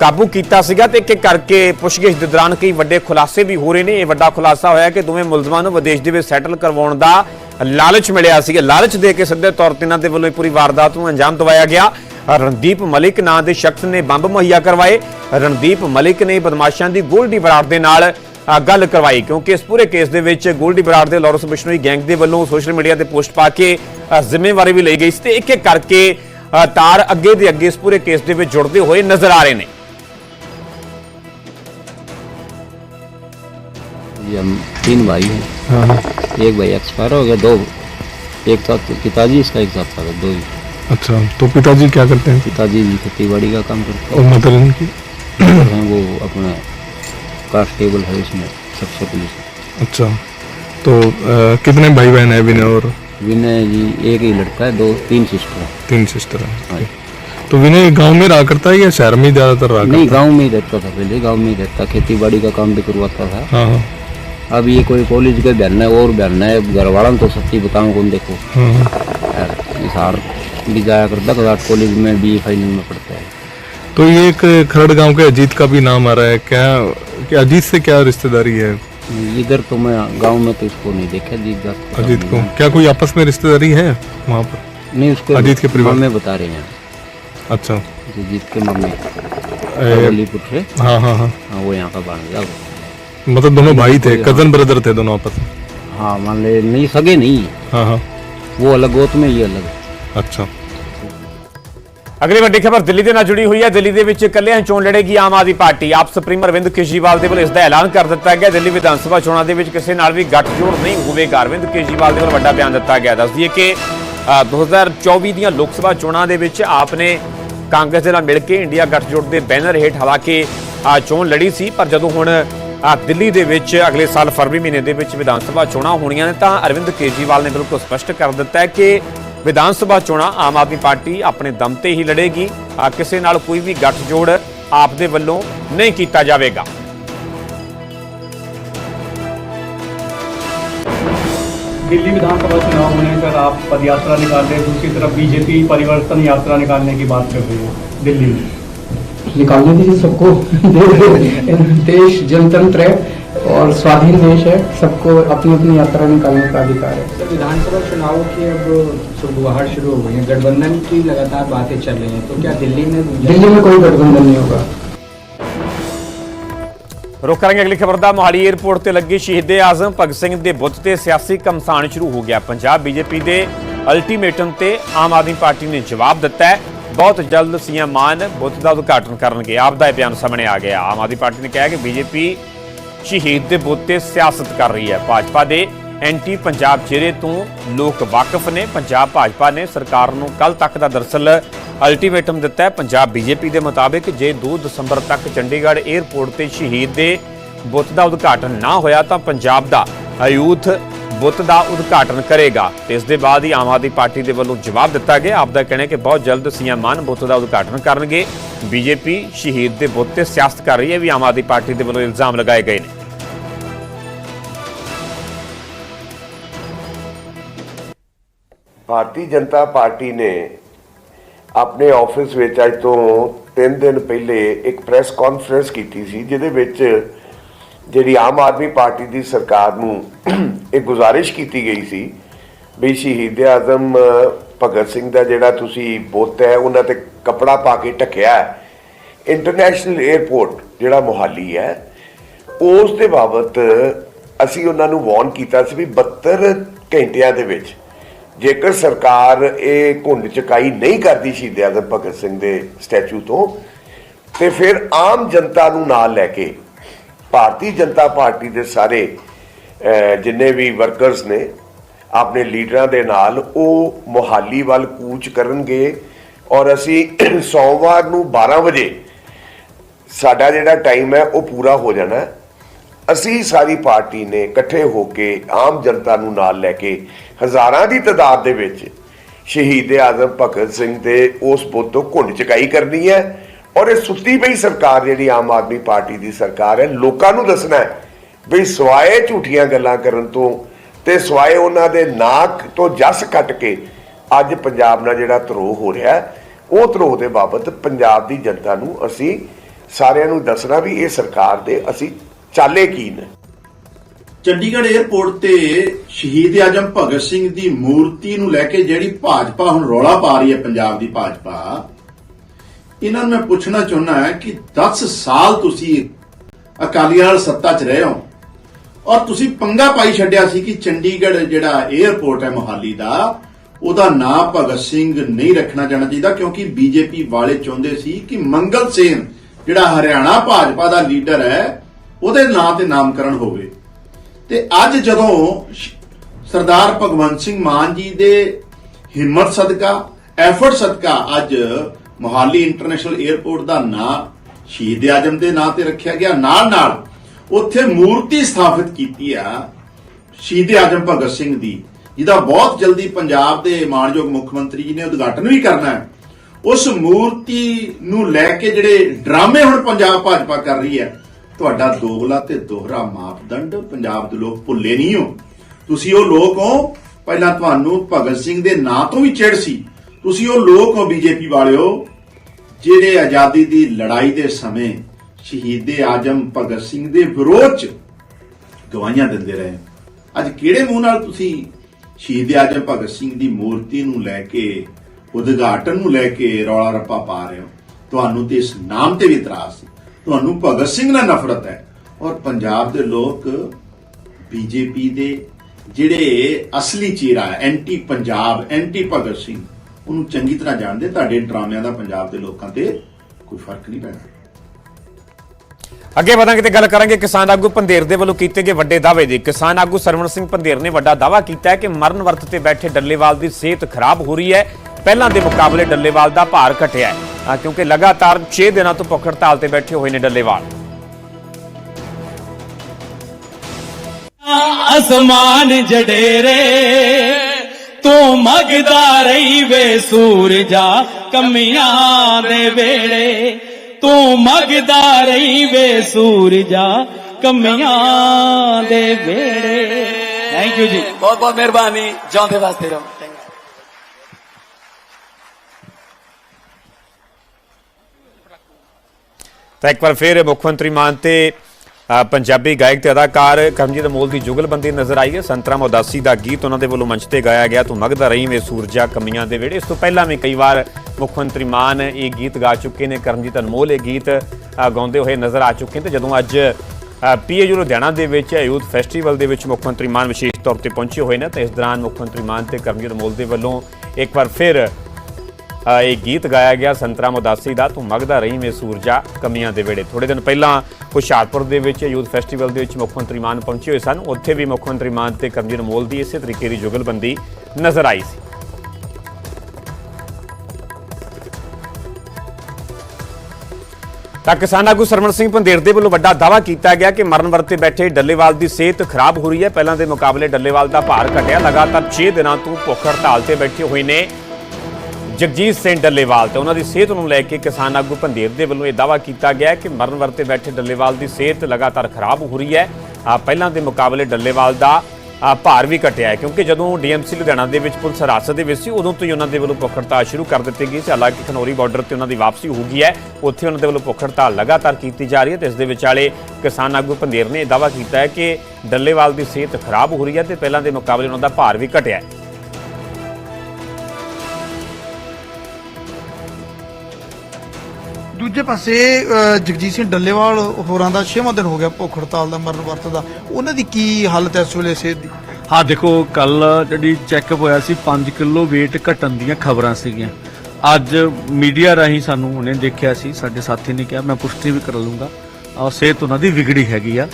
ਕਾਬੂ ਕੀਤਾ ਸੀਗਾ ਤੇ ਇੱਕ ਇੱਕ ਕਰਕੇ ਪੁੱਛਗਿੱਛ ਦੇ ਦੌਰਾਨ ਕਈ ਵੱਡੇ ਖੁਲਾਸੇ ਵੀ ਹੋ ਰਹੇ ਨੇ। ਇਹ ਵੱਡਾ ਖੁਲਾਸਾ ਹੋਇਆ ਕਿ ਦੋਵੇਂ ਮੁਲਜ਼ਮਾਂ ਨੂੰ ਵਿਦੇਸ਼ ਦੇ ਵਿੱਚ ਸੈਟਲ ਕਰਵਾਉਣ ਦਾ ਲਾਲਚ ਮਿਲਿਆ ਸੀ। ਲਾਲਚ ਦੇ ਕੇ ਸਿੱਧੇ ਤੌਰ ਤੇ ਇਹਨਾਂ ਦੇ ਵੱਲੋਂ ਇਹ ਪੂਰੀ ਵਾਰਦਾਤ ਨੂੰ ਅੰਜਾਮ ਦਵਾਇਆ ਗਿਆ। ਰਣਦੀਪ ਮਲਿਕ ਨਾਂ ਦੇ ਸ਼ਖਸ ਨੇ ਬੰਬ ਮੁਹੱਈਆ ਕਰਵਾਏ ਰਣਦੀਪ ਮਲਿਕ ਨੇ ਬਦਮਾਸ਼ਾਂ ਦੀ ਗੋਲਡੀ ਬਰਾੜ ਦੇ ਨਾਲ ਅ, ਗੱਲ ਕਰਵਾਈ ਕਿਉਂਕਿ ਇਸ ਪੂਰੇ ਕੇਸ ਦੇ ਵਿੱਚ ਗੋਲਡੀ ਬਰਾੜ ਦੇ ਲਾਰੈਂਸ ਬਿਸ਼ਨੋਈ ਗੈਂਗ ਦੇ ਵੱਲੋਂ ਸੋਸ਼ਲ ਮੀਡੀਆ ਤੇ ਪੋਸਟ ਪਾ ਕੇ ਅ, ਜ਼ਿੰਮੇਵਾਰੀ ਵੀ ਲਈ ਗਈ ਸੀ ਤੇ ਇੱਕ ਇੱਕ ਕਰਕੇ ਅ, ਤਾਰ ਅੱਗੇ ਦੇ ਅੱਗੇ ਇਸ ਪੂਰੇ ਕੇਸ ਦੇ ਵਿੱਚ ਜੁੜਦੇ ਹੋਏ ਨਜ਼ਰ ਆ ਰਹੇ ਨੇ जी हम तीन भाई हैं हाँ एक भाई एक्सपायर हो गया दो एक साथ पिताजी इसका एक साथ था दो ही अच्छा तो पिताजी क्या करते हैं? पिताजी जी खेती बाड़ी का काम करते हैं। और मदर इनकी हैं वो अपना कांस्टेबल है इसमें सबसे पुलिस अच्छा तो अ, कितने भाई बहन है विनय और? विनय जी एक ही लड़का है दो तीन सिस्टर है। तीन सिस्टर है हाँ। तो विनय गाँव में रहा करता है या शहर में ज़्यादातर रहा नहीं गाँव में ही रहता था पहले गाँव में ही रहता खेती बाड़ी का काम भी करवाता था। हाँ हाँ। अब ये कोई कॉलेज का बहन है और बहन है घर वाला तो सच्ची बताऊँ कौन देखो। भी जाया करता कदाट कॉलेज में बी फाइनल में पढ़ता है। तो ये एक खरड़ गाँव के अजीत का भी नाम आ रहा है। क्या क्या अजीत से क्या रिश्तेदारी है? इधर तो मैं गाँव में तो इसको नहीं देखा जीत जात अजीत को। क्या कोई आपस में रिश्तेदारी है वहाँ पर? नहीं उसके अजीत के परिवार- में बता रहे हैं। अच्छा। जो जीत के मम्मी। हाँ। हाँ हाँ हाँ। वो यहाँ का भांजा मतलब दोनों भाई थे हाँ। कज़न ब्रदर थे दोनों आपस में? हाँ मान ले नहीं सगे नहीं। हाँ हाँ। वो अलग गोत में ये अलग। ਅੱਛਾ। ਅਗਲੀ ਵੱਡੀ ਖਬਰ ਦਿੱਲੀ ਦੇ ਨਾਲ ਜੁੜੀ ਹੋਈ ਹੈ। ਦਿੱਲੀ ਦੇ ਵਿੱਚ ਇਕੱਲਿਆਂ ਚੋਣ ਲੜੇਗੀ ਆਮ ਆਦਮੀ ਪਾਰਟੀ। ਆਪ ਸੁਪਰੀਮ ਅਰਵਿੰਦ ਕੇਜਰੀਵਾਲ ਦੇ ਵੱਲੋਂ ਇਸ ਦਾ ਐਲਾਨ ਕਰ ਦਿੱਤਾ ਗਿਆ। ਦਿੱਲੀ ਵਿਧਾਨ ਸਭਾ ਚੋਣਾਂ ਦੇ ਵਿੱਚ ਕਿਸੇ ਨਾਲ ਵੀ ਗੱਠਜੋੜ ਨਹੀਂ ਹੋਵੇਗਾ। ਅਰਵਿੰਦ ਕੇਜਰੀਵਾਲ ਦੇ ਵੱਲੋਂ ਵੱਡਾ ਬਿਆਨ ਦਿੱਤਾ ਗਿਆ। ਦੱਸ ਦਈਏ ਕਿ 2024 ਦੀਆਂ ਲੋਕ ਸਭਾ ਚੋਣਾਂ ਦੇ ਵਿੱਚ ਆਪ ਨੇ ਕਾਂਗਰਸ ਦੇ ਨਾਲ ਮਿਲ ਕੇ ਇੰਡੀਆ ਗੱਠਜੋੜ ਦੇ ਬੈਨਰ ਹੇਠ ਹਾਲਾਂਕਿ ਚੋਣ ਲੜੀ ਸੀ। ਪਰ ਜਦੋਂ ਹੁਣ ਦਿੱਲੀ ਦੇ ਵਿੱਚ ਅਗਲੇ ਸਾਲ ਫਰਵਰੀ ਮਹੀਨੇ ਦੇ ਵਿੱਚ ਵਿਧਾਨ ਸਭਾ ਚੋਣਾਂ ਹੋਣੀਆਂ ਨੇ ਤਾਂ ਅਰਵਿੰਦ ਕੇਜਰੀਵਾਲ ਨੇ ਬਿਲਕੁਲ ਸਪਸ਼ਟ ਕਰ ਦਿੱਤਾ ਹੈ ਕਿ ਵਿਧਾਨ ਸਭਾ ਚੋਣਾਂ ਆਮ ਆਦਮੀ ਪਾਰਟੀ ਆਪਣੇ ਦਮ ਤੇ ਹੀ ਲੜੇਗੀ ਆ ਕਿਸੇ ਨਾਲ ਕੋਈ ਵੀ ਗੱਠਜੋੜ ਆਪ ਦੇ ਵੱਲੋਂ ਨਹੀਂ ਕੀਤਾ ਜਾਵੇਗਾ दिल्ली विधानसभा चुनाव होने पर आप पदयात्रा निकाल रहे हैं दूसरी तरफ बीजेपी परिवर्तन यात्रा निकालने की बात कर रही है दिल्ली में निकालने दीजिए सबको देश जनतंत्र है और स्वाधीन देश है सबको अपनी अपनी यात्रा निकालने का अधिकार है। विधानसभा चुनाव की अब सुगुहार शुरू हो गई है गठबंधन की लगातार बातें चल रही हैं तो क्या दिल्ली में दिल्ली में कोई गठबंधन नहीं होगा। ਰੁਕ ਕਰਾਂਗੇ ਅਗਲੀ ਖਬਰ ਦਾ ਮੋਹਾਲੀ 에ਅਰਪੋਰਟ ਤੇ ਲੱਗੀ ਸ਼ਹੀਦੇ ਆਜ਼ਮ ਭਗਤ ਸਿੰਘ ਦੇ ਬੁੱਤ ਤੇ ਸਿਆਸੀ ਕਮਸਾਨ ਸ਼ੁਰੂ ਹੋ ਗਿਆ ਪੰਜਾਬ ਬੀਜੇਪੀ ਦੇ ਅਲਟੀਮੇਟਮ ਤੇ ਆਮ ਆਦਮੀ ਪਾਰਟੀ ਨੇ ਜਵਾਬ ਦਿੱਤਾ ਹੈ ਬਹੁਤ ਜਲਦ ਸੀਐਮ ਮਾਨ ਬੁੱਤ ਦਾ ਉਦਘਾਟਨ ਕਰਨਗੇ ਆਪ ਦਾ ਇਹ ਬਿਆਨ ਸਾਹਮਣੇ ਆ ਗਿਆ ਆਮ ਆਦਮੀ ਪਾਰਟੀ ਨੇ ਕਿਹਾ ਕਿ ਬੀਜੇਪੀ ਸ਼ਹੀਦ ਦੇ ਬੁੱਤ ਤੇ ਸਿਆਸਤ ਕਰ ਰਹੀ ਹੈ। ਭਾਜਪਾ ਦੇ ਐਂਟੀ ਪੰਜਾਬ ਚਿਹਰੇ ਤੋਂ ਲੋਕ ਵਾਕਫ ਨੇ। ਪੰਜਾਬ ਭਾਜਪਾ ਨੇ ਸਰਕਾਰ ਨੂੰ ਕੱਲ ਤੱਕ ਦਾ ਦਰਸਲ ਅਲਟੀਮੇਟਮ ਦਿੱਤਾ ਹੈ। ਪੰਜਾਬ ਬੀਜੇਪੀ ਦੇ ਮੁਤਾਬਿਕ ਜੇ 2 ਦਸੰਬਰ ਤੱਕ ਚੰਡੀਗੜ੍ਹ 에ਅਰਪੋਰਟ ਤੇ ਸ਼ਹੀਦ ਦੇ ਬੁੱਤ ਦਾ ਉਦਘਾਟਨ ਨਾ ਹੋਇਆ ਤਾਂ ਪੰਜਾਬ ਦਾ ਅਯੂਥ ਬੁੱਤ ਦਾ ਉਦਘਾਟਨ ਕਰੇਗਾ। ਤੇ ਇਸ ਦੇ ਬਾਅਦ ਹੀ ਆਮ ਆਦਮੀ ਪਾਰਟੀ ਦੇ ਵੱਲੋਂ ਜਵਾਬ ਦਿੱਤਾ ਗਿਆ। ਆਪ ਦਾ ਕਹਿਣਾ ਹੈ ਕਿ ਬਹੁਤ ਜਲਦ ਸੀਐਮ ਮਾਨ ਬੁੱਤ ਦਾ ਉਦਘਾਟਨ ਕਰਨਗੇ। ਬੀਜੇਪੀ ਸ਼ਹੀਦ ਦੇ ਬੁੱਤ ਤੇ ਸਿਆਸਤ ਕਰ ਰਹੀ ਹੈ। ਵੀ ਆਮ ਆਦਮੀ ਪਾਰਟੀ ਦੇ ਵੱਲੋਂ ਇਲਜ਼ਾਮ ਲਗਾਏ ਗਏ ਨੇ। ਭਾਰਤੀ ਜਨਤਾ ਪਾਰਟੀ ਨੇ ਆਪਣੇ ਆਫਿਸ ਵਿੱਚ ਅੱਜ ਤੋਂ 3 ਦਿਨ ਪਹਿਲੇ ਇੱਕ ਪ੍ਰੈਸ ਕਾਨਫਰੰਸ ਕੀਤੀ ਸੀ, ਜਿਹਦੇ ਵਿੱਚ ਜਿਹੜੀ ਆਮ ਆਦਮੀ ਪਾਰਟੀ ਦੀ ਸਰਕਾਰ ਨੂੰ ਇਹ ਗੁਜ਼ਾਰਿਸ਼ ਕੀਤੀ ਗਈ ਸੀ ਵੀ ਸ਼ਹੀਦ ਆਜ਼ਮ, ਭਗਤ ਸਿੰਘ ਦਾ ਜਿਹੜਾ ਤੁਸੀਂ ਬੁੱਤ ਹੈ, ਉਹਨਾਂ ਤੇ ਕਪੜਾ ਪਾ ਕੇ ਢੱਕਿਆ ਹੈ। ਇੰਟਰਨੈਸ਼ਨਲ 에ਅਰਪੋਰਟ ਜਿਹੜਾ ਮੁਹਾਲੀ ਹੈ, ਉਸ ਦੇ ਬਾਬਤ ਅਸੀਂ ਉਹਨਾਂ ਨੂੰ ਵਾਰਨ ਕੀਤਾ ਸੀ ਵੀ 72 ਘੰਟਿਆਂ ਦੇ ਵਿੱਚ ਜੇਕਰ ਸਰਕਾਰ ਇਹ ਘੁੰਡ ਚਕਾਈ ਨਹੀਂ ਕਰਦੀ ਸ਼ਹੀਦ ਆਜ਼ਮ ਭਗਤ ਸਿੰਘ ਦੇ ਸਟੈਚੂ ਤੋਂ, ਤੇ ਫਿਰ ਆਮ ਜਨਤਾ ਨੂੰ ਨਾਲ ਲੈ ਕੇ ਭਾਰਤੀ ਜਨਤਾ ਪਾਰਟੀ ਦੇ ਸਾਰੇ ਜਿੰਨੇ ਵੀ ਵਰਕਰਸ ਨੇ, ਆਪਣੇ ਲੀਡਰਾਂ ਦੇ ਨਾਲ ਉਹ ਮੁਹਾਲੀ ਵੱਲ ਕੂਚ ਕਰਨਗੇ ਔਰ ਅਸੀਂ ਸੋਮਵਾਰ ਨੂੰ 12 ਵਜੇ ਸਾਡਾ ਜਿਹੜਾ ਟਾਈਮ ਹੈ ਉਹ ਪੂਰਾ ਹੋ ਜਾਣਾ। ਅਸੀਂ ਸਾਰੀ ਪਾਰਟੀ ਨੇ ਇਕੱਠੇ ਹੋ ਕੇ ਆਮ ਜਨਤਾ ਨੂੰ ਨਾਲ ਲੈ ਕੇ ਹਜ਼ਾਰਾਂ ਦੀ ਤਾਦਾਦ ਦੇ ਵਿੱਚ ਸ਼ਹੀਦ ਆਜ਼ਮ ਭਗਤ ਸਿੰਘ ਦੇ ਉਸ ਪੁੱਤ ਤੋਂ ਘੁੰਡ ਚਕਾਈ ਕਰਨੀ ਹੈ ਔਰ ਇਹ ਸੁੱਤੀ ਪਈ ਸਰਕਾਰ ਜਿਹੜੀ ਆਮ ਆਦਮੀ ਪਾਰਟੀ ਦੀ ਸਰਕਾਰ ਹੈ, ਲੋਕਾਂ ਨੂੰ ਦੱਸਣਾ ਹੈ ਵੀ ਸਵਾਏ ਝੂਠੀਆਂ ਗੱਲਾਂ ਕਰਨ ਤੋਂ ਤੇ ਸਵਾਏ ਉਹਨਾਂ ਦੇ ਨਾਕ ਤੋਂ ਜਸ ਕੱਟ ਕੇ ਅੱਜ ਪੰਜਾਬ ਨਾਲ ਜਿਹੜਾ ਧਰੋਹ ਹੋ ਰਿਹਾ ਉਹ ਧਰੋਹ ਦੇ ਬਾਬਤ ਪੰਜਾਬ ਦੀ ਜਨਤਾ ਨੂੰ ਅਸੀਂ ਸਾਰਿਆਂ ਨੂੰ ਦੱਸਣਾ ਵੀ ਇਹ ਸਰਕਾਰ ਦੇ ਅਸੀਂ ਚਾਲੇ ਕੀ ਨੇ। ਚੰਡੀਗੜ੍ਹ 에ਅਰਪੋਰਟ ਤੇ ਸ਼ਹੀਦ ਆਜਮ ਭਗਤ ਸਿੰਘ ਦੀ ਮੂਰਤੀ ਨੂੰ ਲੈ ਕੇ ਜਿਹੜੀ ਭਾਜਪਾ ਹੁਣ ਰੌਲਾ ਪਾ ਰਹੀ ਹੈ, ਪੰਜਾਬ ਦੀ ਭਾਜਪਾ, ਇਹਨਾਂ ਨੂੰ ਮੈਂ ਪੁੱਛਣਾ ਚਾਹੁੰਦਾ ਹਾਂ ਕਿ 10 ਸਾਲ ਤੁਸੀਂ ਅਕਾਲੀਆਂ ਨਾਲ ਸੱਤਾ 'ਚ ਰਹੇ ਹੋ ਔਰ ਤੁਸੀਂ ਪੰਗਾ ਪਾਈ ਛੱਡਿਆ ਸੀ ਕਿ ਚੰਡੀਗੜ੍ਹ ਜਿਹੜਾ 에ਅਰਪੋਰਟ ਹੈ ਮੋਹਾਲੀ ਦਾ, ਉਹਦਾ ਨਾਂ ਭਗਤ ਸਿੰਘ ਨਹੀਂ ਰੱਖਣਾ ਜਾਣਾ ਚਾਹੀਦਾ ਕਿਉਂਕਿ ਬੀਜੇਪੀ ਵਾਲੇ ਚਾਹੁੰਦੇ ਸੀ ਕਿ ਮੰਗਲ ਸੇਨ ਜਿਹੜਾ ਹਰਿਆਣਾ ਭਾਜਪਾ ਦਾ ਲੀਡਰ ਹੈ, ਉਹਦੇ ਨਾਂ ਤੇ ਨਾਮਕਰਨ ਹੋਵੇ। ਤੇ ਅੱਜ ਜਦੋਂ ਸਰਦਾਰ ਭਗਵੰਤ ਸਿੰਘ ਮਾਨ ਜੀ ਦੇ ਹਿੰਮਤ ਸਦਕਾ ਐਫਰਟ ਸਦਕਾ ਅੱਜ ਮੋਹਾਲੀ ਇੰਟਰਨੈਸ਼ਨਲ 에ਅਰਪੋਰਟ ਦਾ ਨਾਂ ਸ਼ਹੀਦ ਆਜਮ ਦੇ ਨਾਂ ਤੇ ਰੱਖਿਆ ਗਿਆ। ਨਾਲ ਨਾਲ ਉੱਥੇ ਮੂਰਤੀ ਸਥਾਪਿਤ ਕੀਤੀ ਆ ਸ਼ਹੀਦ ਆਜਮ ਭਗਤ ਸਿੰਘ ਦੀ, ਜਿਹਦਾ ਬਹੁਤ ਜਲਦੀ ਪੰਜਾਬ ਦੇ ਮਾਨਯੋਗ ਮੁੱਖ ਮੰਤਰੀ ਜੀ ਨੇ ਉਦਘਾਟਨ ਵੀ ਕਰਨਾ ਹੈ। ਉਸ ਮੂਰਤੀ ਨੂੰ ਲੈ ਕੇ ਜਿਹੜੇ ਡਰਾਮੇ ਹੁਣ ਪੰਜਾਬ ਭਾਜਪਾ ਕਰ ਰਹੀ ਹੈ ਤੁਹਾਡਾ ਦੋਗਲਾ ਤੇ ਦੋਹਰਾ ਮਾਪਦੰਡ ਪੰਜਾਬ ਦੇ ਲੋਕ ਭੁੱਲੇ ਨਹੀਂ ਹੋ। ਤੁਸੀਂ ਉਹ ਲੋਕ ਹੋ, ਪਹਿਲਾਂ ਤੁਹਾਨੂੰ ਭਗਤ ਸਿੰਘ ਦੇ ਨਾਂ ਤੋਂ ਵੀ ਚਿੜ ਸੀ। ਤੁਸੀਂ ਉਹ ਲੋਕ ਹੋ ਬੀਜੇਪੀ ਵਾਲਿਓ, ਜਿਹੜੇ ਆਜ਼ਾਦੀ ਦੀ ਲੜਾਈ ਦੇ ਸਮੇਂ ਸ਼ਹੀਦੇ ਆਜਮ ਭਗਤ ਸਿੰਘ ਦੇ ਵਿਰੋਧ ਚ ਗਵਾਹੀਆਂ ਦਿੰਦੇ ਰਹੇ। ਅੱਜ ਕਿਹੜੇ ਮੂੰਹ ਨਾਲ ਤੁਸੀਂ ਸ਼ਹੀਦ ਆਜਮ ਭਗਤ ਸਿੰਘ ਦੀ ਮੂਰਤੀ ਨੂੰ ਲੈ ਕੇ, ਉਦਘਾਟਨ ਨੂੰ ਲੈ ਕੇ ਰੌਲਾ ਰੱਪਾ ਪਾ ਰਹੇ ਹੋ? ਤੁਹਾਨੂੰ ਤੇ ਇਸ ਨਾਮ ਤੇ ਵੀ ਇਤਰਾਜ਼ ਤੁਹਾਨੂੰ ਭਗਤ ਸਿੰਘ ਨਾਲ ਨਫ਼ਰਤ ਹੈ। ਔਰ ਪੰਜਾਬ ਦੇ ਲੋਕ ਬੀਜੇਪੀ ਦੇ ਜਿਹੜੇ ਅਸਲੀ ਚਿਹਰਾ ਐਂਟੀ ਪੰਜਾਬ, ਐਂਟੀ ਭਗਤ ਸਿੰਘ, ਉਹਨੂੰ ਚੰਗੀ ਤਰ੍ਹਾਂ ਜਾਣਦੇ, ਤੁਹਾਡੇ ਡਰਾਮਿਆਂ ਦਾ ਪੰਜਾਬ ਦੇ ਲੋਕਾਂ ਤੇ ਕੋਈ ਫ਼ਰਕ ਨਹੀਂ ਪੈਣਾ ਅੱਗੇ ਵਧਾਂਗੇ ਤੇ ਗੱਲ ਕਰਾਂਗੇ ਕਿਸਾਨ ਆਗੂ ਪੰਧੇਰ ਦੇ ਵੱਲੋਂ ਕੀਤੇ ਗਏ ਵੱਡੇ ਦਾਅਵੇ ਦੀ। ਕਿਸਾਨ ਆਗੂ ਸਰਵਣ ਸਿੰਘ ਪੰਧੇਰ ਨੇ ਵੱਡਾ ਦਾਅਵਾ ਕੀਤਾ ਹੈ ਕਿ ਮਰਨ ਵਰਤ ਤੇ ਬੈਠੇ ਡੱਲੇਵਾਲ ਦੀ ਸਿਹਤ ਖਰਾਬ ਹੋ ਰਹੀ ਹੈ। ਪਹਿਲਾਂ ਦੇ ਮੁਕਾਬਲੇ ਡੱਲੇਵਾਲ ਦਾ ਭਾਰ ਘਟਿਆ ਹੈ। ਕਿਉਂਕਿ ਲਗਾਤਾਰ 6 ਦਿਨਾਂ ਤੋਂ ਭੁੱਖ ਹੜਤਾਲ ਤੇ ਬੈਠੇ ਹੋਏ ਨੇ ਡੱਲੇਵਾਲ। ਅਸਮਾਨ ਜਡੇਰੇ ਤੂੰ ਮਗਦਾ ਰਹੀ ਵੇ ਸੂਰਜਾ ਕਮੀਆਂ ਦੇ ਵੇਲੇ। ਤੂੰ ਮਗਦਾ ਰਹੀ ਵੇ ਸੂਰਜਾ ਕਮੀਆਂ ਦੇ ਵੇਲੇ। ਥੈਂਕ ਯੂ ਜੀ। ਬਹੁਤ ਬਹੁਤ ਮਿਹਰਬਾਨੀ ਜਾਉਂਦੇ ਵਾਸਤੇ ਰਹੋ। ਤਾਂ ਇੱਕ ਵਾਰ ਫਿਰ ਮੁੱਖ ਮੰਤਰੀ ਮਾਨ ਤੇ ਪੰਜਾਬੀ ਗਾਇਕ ਤੇ ਅਦਾਕਾਰ ਕਰਮਜੀਤ ਅਮੋਲ ਦੀ ਜੁਗਲਬੰਦੀ ਨਜ਼ਰ ਆਈ ਹੈ। ਸੰਤਰਾ ਉਦਾਸੀ ਦਾ ਗੀਤ ਉਹਨਾਂ ਦੇ ਵੱਲੋਂ ਮੰਚ ਤੇ ਗਾਇਆ ਗਿਆ। ਤੂੰ ਮਗਦਾ ਰਹੀ ਵੇ ਸੂਰਜਾ ਕਮੀਆਂ ਦੇ ਵੇੜੇ ਇਸ ਤੋਂ ਪਹਿਲਾਂ ਵੀ ਕਈ ਵਾਰ ਮੁੱਖ ਮੰਤਰੀ ਮਾਨ ਇਹ ਗੀਤ ਗਾ ਚੁੱਕੇ ਨੇ। ਕਰਮਜੀਤ ਅਨਮੋਲ ਇਹ ਗੀਤ ਗਾਉਂਦੇ ਹੋਏ ਨਜ਼ਰ ਆ ਚੁੱਕੇ ਨੇ। ਤੇ ਜਦੋਂ ਅੱਜ ਪੀਏਯੂ ਲੁਧਿਆਣਾ ਦੇ ਵਿੱਚ ਯੂਥ ਫੈਸਟੀਵਲ ਦੇ ਵਿੱਚ ਮੁੱਖ ਮੰਤਰੀ ਮਾਨ ਵਿਸ਼ੇਸ਼ ਤੌਰ ਤੇ ਪਹੁੰਚੇ ਹੋਏ ਨੇ, ਤਾਂ ਇਸ ਦੌਰਾਨ ਮੁੱਖ ਮੰਤਰੀ ਮਾਨ ਤੇ ਕਰਮਜੀਤ ਅਨਮੋਲ ਦੇ ਵੱਲੋਂ ਇੱਕ ਵਾਰ ਫਿਰ ਇਹ ਗੀਤ ਗਾਇਆ ਗਿਆ ਸੰਤਰਾ ਉਦਾਸੀ ਦਾ, ਤੂੰ ਮਗਦਾ ਰਹੀ ਮੇ ਸੂਰਜਾ, ਕਮੀਆਂ ਦੇ ਵੇੜੇ ਥੋੜੇ ਦਿਨ ਪਹਿਲਾਂ ਹੁਸ਼ਿਆਰਪੁਰ ਦੇ ਵਿੱਚ ਯੂਥ ਫੈਸਟੀਵਲ ਦੇ ਵਿੱਚ ਮੁੱਖ ਮੰਤਰੀ ਮਾਨ ਪਹੁੰਚੇ ਹੋਏ ਸਨ। ਉੱਥੇ ਵੀ ਮੁੱਖ ਮੰਤਰੀ ਮਾਨ ਤੇ ਕਰਮਜੀਤ ਮੋਲ ਦੀ ਇਸੇ ਤਰੀਕੇ ਦੀ ਜੁਗਲਬੰਦੀ ਨਜ਼ਰ ਆਈ ਸੀ। ਤਾਂ ਕਿਸਾਨ ਆਗੂ ਸਰਵਣ ਸਿੰਘ ਪੰਧੇਰ ਦੇ ਵੱਲੋਂ ਵੱਡਾ ਦਾਅਵਾ ਕੀਤਾ ਗਿਆ ਕਿ ਮਰਨ ਵਰਤੇ ਬੈਠੇ ਡੱਲੇਵਾਲ ਦੀ ਸਿਹਤ ਖਰਾਬ ਹੋ ਰਹੀ ਹੈ। ਪਹਿਲਾਂ ਦੇ ਮੁਕਾਬਲੇ ਡੱਲੇਵਾਲ ਦਾ ਭਾਰ ਘਟਿਆ। ਲਗਾਤਾਰ 6 ਦਿਨਾਂ ਤੋਂ ਭੁੱਖ ਹੜਤਾਲ ਤੇ ਬੈਠੇ ਹੋਏ ਨੇ। ਜਗਜੀਤ ਸਿੰਘ ਡੱਲੇਵਾਲ ਤੇ ਉਹਨਾਂ ਦੀ ਸਿਹਤ ਨੂੰ ਲੈ ਕੇ ਕਿਸਾਨ ਆਗੂ ਪੰਧੇਰ ਦੇ ਵੱਲੋਂ ਇਹ ਦਾਅਵਾ ਕੀਤਾ ਗਿਆ ਕਿ ਮਰਨ ਵਰਤੇ ਬੈਠੇ ਡੱਲੇਵਾਲ ਦੀ ਸਿਹਤ ਲਗਾਤਾਰ ਖਰਾਬ ਹੋ ਰਹੀ ਹੈ। ਪਹਿਲਾਂ ਦੇ ਮੁਕਾਬਲੇ ਡੱਲੇਵਾਲ ਦਾ ਭਾਰ ਵੀ ਘਟਿਆ ਹੈ, ਕਿਉਂਕਿ ਜਦੋਂ ਡੀਐਮਸੀ ਲੁਧਿਆਣਾ ਦੇ ਵਿੱਚ ਪੁਲਿਸ ਹਿਰਾਸਤ ਦੇ ਵਿੱਚ ਸੀ, ਉਦੋਂ ਤੋਂ ਹੀ ਉਹਨਾਂ ਦੇ ਵੱਲੋਂ ਭੁੱਖ ਹੜਤਾਲ ਸ਼ੁਰੂ ਕਰ ਦਿੱਤੀ ਗਈ ਸੀ। ਹਾਲਾਂਕਿ ਖਨੌਰੀ ਬਾਰਡਰ ਤੇ ਉਹਨਾਂ ਦੀ ਵਾਪਸੀ ਹੋ ਗਈ ਹੈ, ਉੱਥੇ ਉਹਨਾਂ ਦੇ ਵੱਲੋਂ ਭੁੱਖ ਹੜਤਾਲ ਲਗਾਤਾਰ ਕੀਤੀ ਜਾ ਰਹੀ ਹੈ ਤੇ ਇਸ ਦੇ ਵਿਚਾਲੇ ਕਿਸਾਨ ਆਗੂ ਭੰਦੇਰ ਨੇ ਇਹ ਦਾਅਵਾ ਕੀਤਾ ਹੈ ਕਿ ਡੱਲੇਵਾਲ ਦੀ ਸਿਹਤ ਖਰਾਬ ਹੋ ਰਹੀ ਹੈ ਤੇ ਪਹਿਲਾਂ ਦੇ ਮੁਕਾਬਲੇ ਉਹਨਾਂ ਦਾ ਭਾਰ ਵੀ ਘਟਿਆ ਹੈ। ਦੂਜੇ ਪਾਸੇ ਅ, ਜਗਜੀਤ ਸਿੰਘ ਡੱਲੇਵਾਲ ਹੋਰਾਂ ਦਾ 6ਵਾਂ ਦਿਨ ਹੋ ਗਿਆ ਭੁੱਖ ਹੜਤਾਲ ਦਾ ਮਰਨ ਵਰਤ ਦਾ। ਉਹਨਾਂ ਦੀ ਕੀ ਹਾਲਤ ਹੈ ਇਸ ਵੇਲੇ ਸਿਹਤ ਦੀ? ਹਾਂ ਦੇਖੋ ਕੱਲ ਜਿਹੜੀ ਚੈੱਕਅਪ ਹੋਇਆ ਸੀ 5 ਕਿਲੋ weight ਘਟਣ ਦੀਆਂ ਖਬਰਾਂ ਸੀਗੀਆਂ। ਅੱਜ ਮੀਡੀਆ ਰਾਹੀਂ ਸਾਨੂੰ ਉਹਨੇ ਦੇਖਿਆ ਸੀ ਸਾਡੇ ਸਾਥੀ ਨੇ ਕਿਹਾ ਮੈਂ ਪੁਸ਼ਟੀ ਵੀ ਕਰ ਲੂੰਗਾ ਔਰ ਸਿਹਤ ਉਹਨਾਂ ਦੀ ਵਿਗੜੀ ਹੈਗੀ ਆ।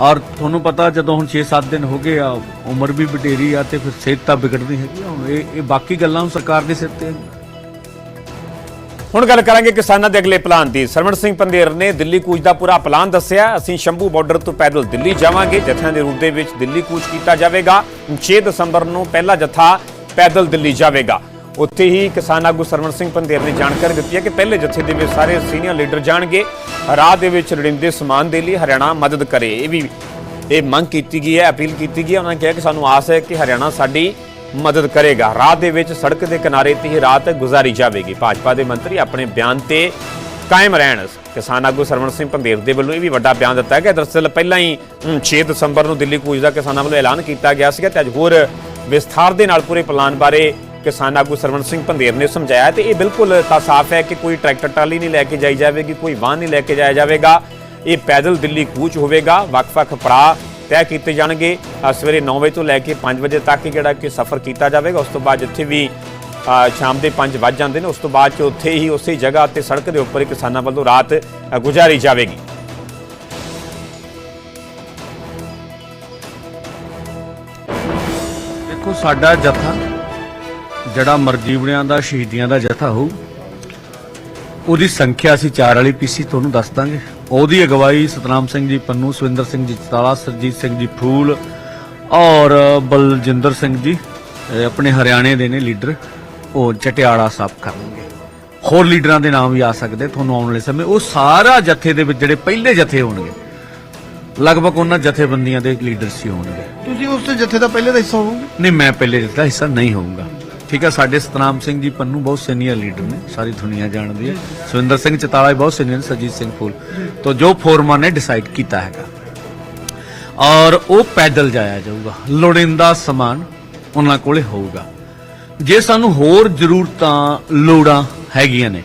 ਔਰ ਤੁਹਾਨੂੰ ਪਤਾ ਜਦੋਂ ਹੁਣ 6-7 ਦਿਨ ਹੋ ਗਏ ਆ ਉਮਰ ਵੀ ਵਡੇਰੀ ਆ ਤੇ ਫਿਰ ਸਿਹਤ ਤਾਂ ਵਿਗੜਦੀ ਹੈਗੀ ਆ। ਹੁਣ ਇਹ ਇਹ ਬਾਕੀ ਗੱਲਾਂ ਹੁਣ ਸਰਕਾਰ ਦੇ ਸਿਰ ਤੇ ਹੈ ਹੁਣ ਗੱਲ ਕਰਾਂਗੇ ਕਿਸਾਨਾਂ ਦੇ ਅਗਲੇ ਪਲਾਨ ਦੀ। ਸਰਵਣ ਸਿੰਘ ਪੰਦੇਰ ਨੇ ਦਿੱਲੀ ਕੂਚ ਦਾ ਪੂਰਾ ਪਲਾਨ ਦੱਸਿਆ। ਅਸੀਂ ਸ਼ੰਭੂ ਬਾਰਡਰ ਤੋਂ ਪੈਦਲ ਦਿੱਲੀ ਜਾਵਾਂਗੇ। ਜਥਿਆਂ ਦੇ ਰੂਪ ਦੇ ਵਿੱਚ ਦਿੱਲੀ ਕੂਚ ਕੀਤਾ ਜਾਵੇਗਾ। 6 ਦਸੰਬਰ ਨੂੰ ਪਹਿਲਾ ਜਥਾ ਪੈਦਲ ਦਿੱਲੀ ਜਾਵੇਗਾ। ਉੱਥੇ ਹੀ ਕਿਸਾਨ ਆਗੂ ਸਰਵਣ ਸਿੰਘ ਪੰਧੇਰ ਨੇ ਜਾਣਕਾਰੀ ਦਿੱਤੀ ਹੈ ਕਿ ਪਹਿਲੇ ਜਥੇ ਦੇ ਵਿੱਚ ਸਾਰੇ ਸੀਨੀਅਰ ਲੀਡਰ ਜਾਣਗੇ। ਰਾਹ ਦੇ ਵਿੱਚ ਰੜਿੰਦੇ ਸਮਾਨ ਦੇ ਲਈ ਹਰਿਆਣਾ ਮਦਦ ਕਰੇ। ਇਹ ਵੀ ਇਹ ਮੰਗ ਕੀਤੀ ਗਈ ਹੈ, ਅਪੀਲ ਕੀਤੀ ਗਈ ਹੈ। ਉਹਨਾਂ ਨੇ ਕਿਹਾ ਕਿ ਸਾਨੂੰ ਆਸ ਹੈ ਕਿ ਹਰਿਆਣਾ ਸਾਡੀ ਮਦਦ ਕਰੇਗਾ। ਰਾਹ ਦੇ ਵਿੱਚ ਸੜਕ ਦੇ ਕਿਨਾਰੇ ਤੇ ਹੀ ਰਾਤ ਗੁਜ਼ਾਰੀ ਜਾਵੇਗੀ। ਭਾਜਪਾ ਦੇ ਮੰਤਰੀ ਆਪਣੇ ਬਿਆਨ ਤੇ ਕਾਇਮ ਰਹਿਣ। ਕਿਸਾਨ ਆਗੂ ਸਰਵਣ ਸਿੰਘ ਪੰਧੇਰ ਦੇ ਵੱਲੋਂ ਇਹ ਵੀ ਵੱਡਾ ਬਿਆਨ ਦਿੱਤਾ ਗਿਆ। ਦਰਅਸਲ ਪਹਿਲਾਂ ਹੀ ਅਮ, 6 ਦਸੰਬਰ ਨੂੰ ਦਿੱਲੀ ਕੂਚ ਦਾ ਕਿਸਾਨਾਂ ਵੱਲੋਂ ਐਲਾਨ ਕੀਤਾ ਗਿਆ ਸੀਗਾ ਤੇ ਅੱਜ ਹੋਰ ਵਿਸਥਾਰ ਦੇ ਨਾਲ ਪੂਰੇ ਪਲਾਨ ਬਾਰੇ ਕਿਸਾਨ ਆਗੂ ਸਰਵਣ ਸਿੰਘ ਪੰਧੇਰ ਨੇ ਸਮਝਾਇਆ ਤੇ ਇਹ ਬਿਲਕੁਲ ਤਾਂ ਸਾਫ਼ ਹੈ ਕਿ ਕੋਈ ਟਰੈਕਟਰ ਟਰਾਲੀ ਨਹੀਂ ਲੈ ਕੇ ਜਾਈ ਜਾਵੇਗੀ ਕੋਈ ਵਾਹਨ ਨਹੀਂ ਲੈ ਕੇ ਜਾਇਆ ਜਾਵੇਗਾ। ਇਹ ਪੈਦਲ ਦਿੱਲੀ ਕੂਚ ਹੋਵੇਗਾ। ਵੱਖ-ਵੱਖ ਪੜਾਅ ਤੈਅ ਕੀਤੇ ਜਾਣਗੇ। ਸਵੇਰੇ 9 ਵਜੇ ਤੋਂ ਲੈ ਕੇ 5 ਵਜੇ ਤੱਕ ਜਿਹੜਾ ਕਿ ਸਫ਼ਰ ਕੀਤਾ ਜਾਵੇਗਾ। ਉਸ ਤੋਂ ਬਾਅਦ ਜਿੱਥੇ ਵੀ ਸ਼ਾਮ ਦੇ 5 ਵੱਜ ਜਾਂਦੇ ਨੇ। ਉਸ ਤੋਂ ਬਾਅਦ ਚ ਉੱਥੇ ਹੀ ਉਸੇ ਜਗ੍ਹਾ ਤੇ ਸੜਕ ਦੇ ਉੱਪਰ ਕਿਸਾਨਾਂ ਵੱਲੋਂ ਰਾਤ ਗੁਜ਼ਾਰੀ ਜਾਵੇਗੀ। ਦੇਖੋ, ਸਾਡਾ ਜਥਾ, ਜਿਹੜਾ ਮਰਜੀਵਣਿਆਂ ਦਾ, ਸ਼ਹੀਦੀਆਂ ਦਾ ਜਥਾ ਹੋਊ, ਉਹਦੀ ਸੰਖਿਆ ਅਸੀਂ ਚਾਰ ਵਾਲੀ ਪੀਸੀ ਤੁਹਾਨੂੰ ਦੱਸ ਦਾਂਗੇ। ਉਹਦੀ ਅਗਵਾਈ ਸਤਨਾਮ ਸਿੰਘ ਜੀ ਪੰਨੂ ਸੁਵਿੰਦਰ ਸਿੰਘ ਜੀ ਚਤਾਲਾ ਸਰਜੀਤ ਸਿੰਘ ਜੀ ਫੂਲ ਔਰ ਬਲਜਿੰਦਰ ਸਿੰਘ ਜੀ ਆਪਣੇ ਹਰਿਆਣੇ ਦੇ ਨੇ ਲੀਡਰ ਉਹ ਚਟਿਆੜਾ ਸਾਹਿਬ ਕਰਨਗੇ। ਹੋਰ ਲੀਡਰਾਂ ਦੇ ਨਾਮ ਵੀ ਆ ਸਕਦੇ ਤੁਹਾਨੂੰ ਆਉਣ ਵਾਲੇ ਸਮੇਂ ਉਹ ਸਾਰਾ ਜਥੇ ਦੇ ਵਿੱਚ ਜਿਹੜੇ ਪਹਿਲੇ ਜਥੇ ਹੋਣਗੇ ਲਗਭਗ ਉਹਨਾਂ ਜਥੇਬੰਦੀਆਂ ਦੇ ਲੀਡਰ ਸੀ ਹੋਣਗੇ। ਤੁਸੀਂ ਉਸ ਜਥੇ ਦਾ ਪਹਿਲੇ ਦਾ ਹਿੱਸਾ ਹੋਵੋਗੇ? ਨਹੀਂ ਮੈਂ ਪਹਿਲੇ ਦਾ ਹਿੱਸਾ ਨਹੀਂ ਹੋਊਂਗਾ। ਠੀਕ ਹੈ, ਸਾਡੇ ਸਤਨਾਮ ਸਿੰਘ ਜੀ ਪੰਨੂ ਬਹੁਤ ਸੀਨੀਅਰ ਲੀਡਰ ਨੇ, ਸਾਰੀ ਦੁਨੀਆ ਜਾਣਦੀ ਹੈ। ਸੁਰਿੰਦਰ ਸਿੰਘ ਚਤਾਲਾ ਵੀ ਬਹੁਤ ਸੀਨੀਅਰ ਸਰਜੀਤ ਸਿੰਘ ਫੂਲ। ਤੋਂ ਜੋ ਫੋਰਮਨ ਨੇ ਡਿਸਾਈਡ ਕੀਤਾ ਹੈਗਾ। ਔਰ ਉਹ ਪੈਦਲ ਜਾਇਆ ਜਾਊਗਾ, ਲੋੜਿੰਦਾ ਸਮਾਨ ਉਹਨਾਂ ਕੋਲੇ ਹੋਊਗਾ। ਜੇ ਸਾਨੂੰ ਹੋਰ ਜ਼ਰੂਰਤਾਂ, ਲੋੜਾਂ ਹੈਗੀਆਂ ਨੇ,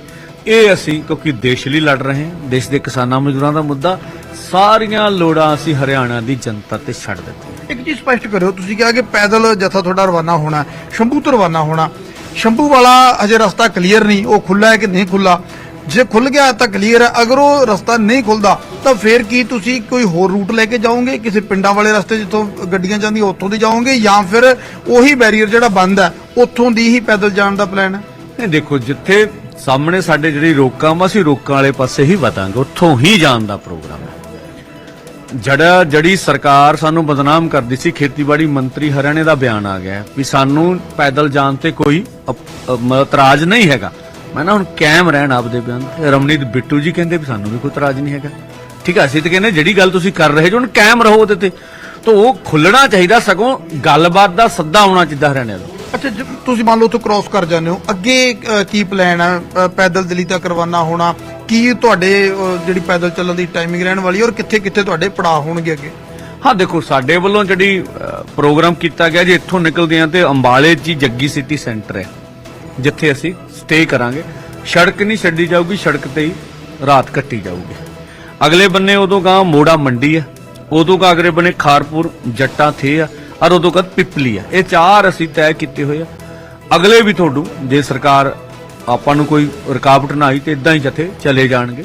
ਇਹ ਅਸੀਂ ਕਿਉਂਕਿ ਦੇਸ਼ ਲਈ ਲੜ ਰਹੇ ਹਾਂ, ਦੇਸ਼ ਦੇ ਕਿਸਾਨਾਂ ਮਜ਼ਦੂਰਾਂ ਦਾ ਮੁੱਦਾ, ਸਾਰੀਆਂ ਲੋੜਾਂ ਅਸੀਂ ਹਰਿਆਣਾ ਦੀ ਜਨਤਾ ਤੇ ਛੱਡ ਦਿੱਤੀਆਂ। ਇੱਕ ਚੀਜ਼ ਸਪਸ਼ਟ ਕਰਿਓ, ਤੁਸੀਂ ਕਿਹਾ ਕਿ ਪੈਦਲ ਜਥਾ ਤੁਹਾਡਾ ਰਵਾਨਾ ਹੋਣਾ, ਸ਼ੰਭੂ ਤੋਂ ਰਵਾਨਾ ਹੋਣਾ। ਸ਼ੰਭੂ ਵਾਲਾ ਅਜੇ ਰਸਤਾ ਕਲੀਅਰ ਨਹੀਂ, ਉਹ ਖੁੱਲਾ ਹੈ ਕਿ ਨਹੀਂ ਖੁੱਲਾ ਜੇ ਖੁੱਲ ਗਿਆ ਤਾਂ ਕਲੀਅਰ ਹੈ, ਅਗਰ ਉਹ ਰਸਤਾ ਨਹੀਂ ਖੁੱਲਦਾ ਤਾਂ ਫਿਰ ਕੀ ਤੁਸੀਂ ਕੋਈ ਹੋਰ ਰੂਟ ਲੈ ਕੇ ਜਾਓਗੇ? ਕਿਸੇ ਪਿੰਡਾਂ ਵਾਲੇ ਰਸਤੇ ਜਿੱਥੋਂ ਗੱਡੀਆਂ ਜਾਂਦੀਆਂ, ਉੱਥੋਂ ਦੀ ਜਾਓਗੇ? ਜਾਂ ਫਿਰ ਉਹੀ ਬੈਰੀਅਰ ਜਿਹੜਾ ਬੰਦ ਹੈ, ਉੱਥੋਂ ਦੀ ਹੀ ਪੈਦਲ ਜਾਣ ਦਾ ਪਲਾਨ ਹੈ? ਨਹੀਂ, ਦੇਖੋ, ਜਿੱਥੇ ਸਾਹਮਣੇ ਸਾਡੇ ਜਿਹੜੀ ਰੋਕਾਂ ਵਾ, ਅਸੀਂ ਰੋਕਾਂ ਵਾਲੇ ਪਾਸੇ ਹੀ ਵਤਾਂਗੇ ਉੱਥੋਂ ਹੀ ਜਾਣ ਦਾ ਪ੍ਰੋਗਰਾਮ ਹੈ। ਜੜਾ ਜੜੀ ਸਰਕਾਰ ਸਾਨੂੰ ਬਦਨਾਮ ਕਰਦੀ ਸੀ ਖੇਤੀਬਾੜੀ ਮੰਤਰੀ ਹਰਿਆਣੇ ਦਾ ਬਿਆਨ ਆ ਗਿਆ ਵੀ ਸਾਨੂੰ ਪੈਦਲ ਜਾਣ ਤੇ ਕੋਈ ਅਪ- ਅ, ਇਤਰਾਜ਼ ਨਹੀਂ ਹੈਗਾ। ਮੈਂ ਨਾ ਹੁਣ ਕਾਇਮ ਰਹਿਣ ਆਪਦੇ ਬਿਆਨ ਤੇ। ਰਮਨੀਤ ਬਿੱਟੂ ਜੀ ਕਹਿੰਦੇ ਵੀ ਸਾਨੂੰ ਵੀ ਕੋਈ ਇਤਰਾਜ਼ ਨਹੀਂ ਹੈਗਾ। ਠੀਕ ਹੈ ਅਸੀਂ ਤਾਂ ਕਹਿੰਦੇ ਜਿਹੜੀ ਗੱਲ ਤੁਸੀਂ ਕਰ ਰਹੇ ਜੋ ਹੁਣ ਕਾਇਮ ਰਹੋ ਉਹਦੇ ਤੇ। ਤਾਂ ਉਹ ਖੁੱਲਣਾ ਚਾਹੀਦਾ ਸਗੋਂ ਗੱਲਬਾਤ ਦਾ ਸੱਦਾ ਆਉਣਾ ਚਾਹੀਦਾ ਹਰਿਆਣੇ ਦਾ ਅੱਛਾ ਜ- ਤੁਸੀਂ ਮੰਨ ਲਓ ਉੱਥੋਂ ਕ੍ਰਾਸ ਕਰ ਜਾਂਦੇ ਹੋ। ਅੱਗੇ ਅ, ਕੀ ਪਲਾਨ ਆ? ਅ, ਪੈਦਲ ਦਿੱਲੀ ਤੱਕ ਰਵਾਨਾ ਹੋਣਾ ਕੀ ਤੁਹਾਡੇ ਅ, ਜਿਹੜੀ ਪੈਦਲ ਚੱਲਣ ਦੀ ਟਾਈਮਿੰਗ ਰਹਿਣ ਵਾਲੀ ਹੈ ਔਰ ਕਿੱਥੇ ਕਿੱਥੇ ਤੁਹਾਡੇ ਪੜਾਅ ਹੋਣਗੇ ਅੱਗੇ? ਹਾਂ ਦੇਖੋ ਸਾਡੇ ਵੱਲੋਂ ਜਿਹੜੀ ਅ, ਪ੍ਰੋਗਰਾਮ ਕੀਤਾ ਗਿਆ ਜੇ ਇੱਥੋਂ ਨਿਕਲਦੇ ਹਾਂ ਤੇ ਅੰਬਾਲੇ 'ਚ ਹੀ ਜੱਗੀ ਸਿਟੀ ਸੈਂਟਰ ਹੈ ਜਿੱਥੇ ਅਸੀਂ ਸਟੇ ਕਰਾਂਗੇ। ਸੜਕ ਨਹੀਂ ਛੱਡੀ ਜਾਊਗੀ ਸੜਕ ਤੇ ਹੀ ਰਾਤ ਕੱਟੀ ਜਾਊਗੀ। ਅਗਲੇ ਬੰਨੇ ਉਦੋਂ ਗਾਂ ਮੋੜਾ ਮੰਡੀ ਆ ਉਦੋਂ ਕਾ ਅਗਲੇ ਬੰਨੇ ਖਾਰਪੁਰ ਜੱਟਾਂ ਥੇ ਆ। ਔਰ ਉਦੋਂ ਕਾ ਪਿਪਲੀ ਆ। ਇਹ ਚਾਰ ਅਸੀਂ ਤੈਅ ਕੀਤੇ ਹੋਏ ਆ। ਅਗਲੇ ਵੀ ਤੁਹਾਨੂੰ ਜੇ ਸਰਕਾਰ ਆਪਾਂ ਨੂੰ ਕੋਈ ਰੁਕਾਵਟ ਨਾ ਆਈ ਤੇ ਇਦਾਂ ਹੀ ਜਥੇ ਚਲੇ ਜਾਣਗੇ।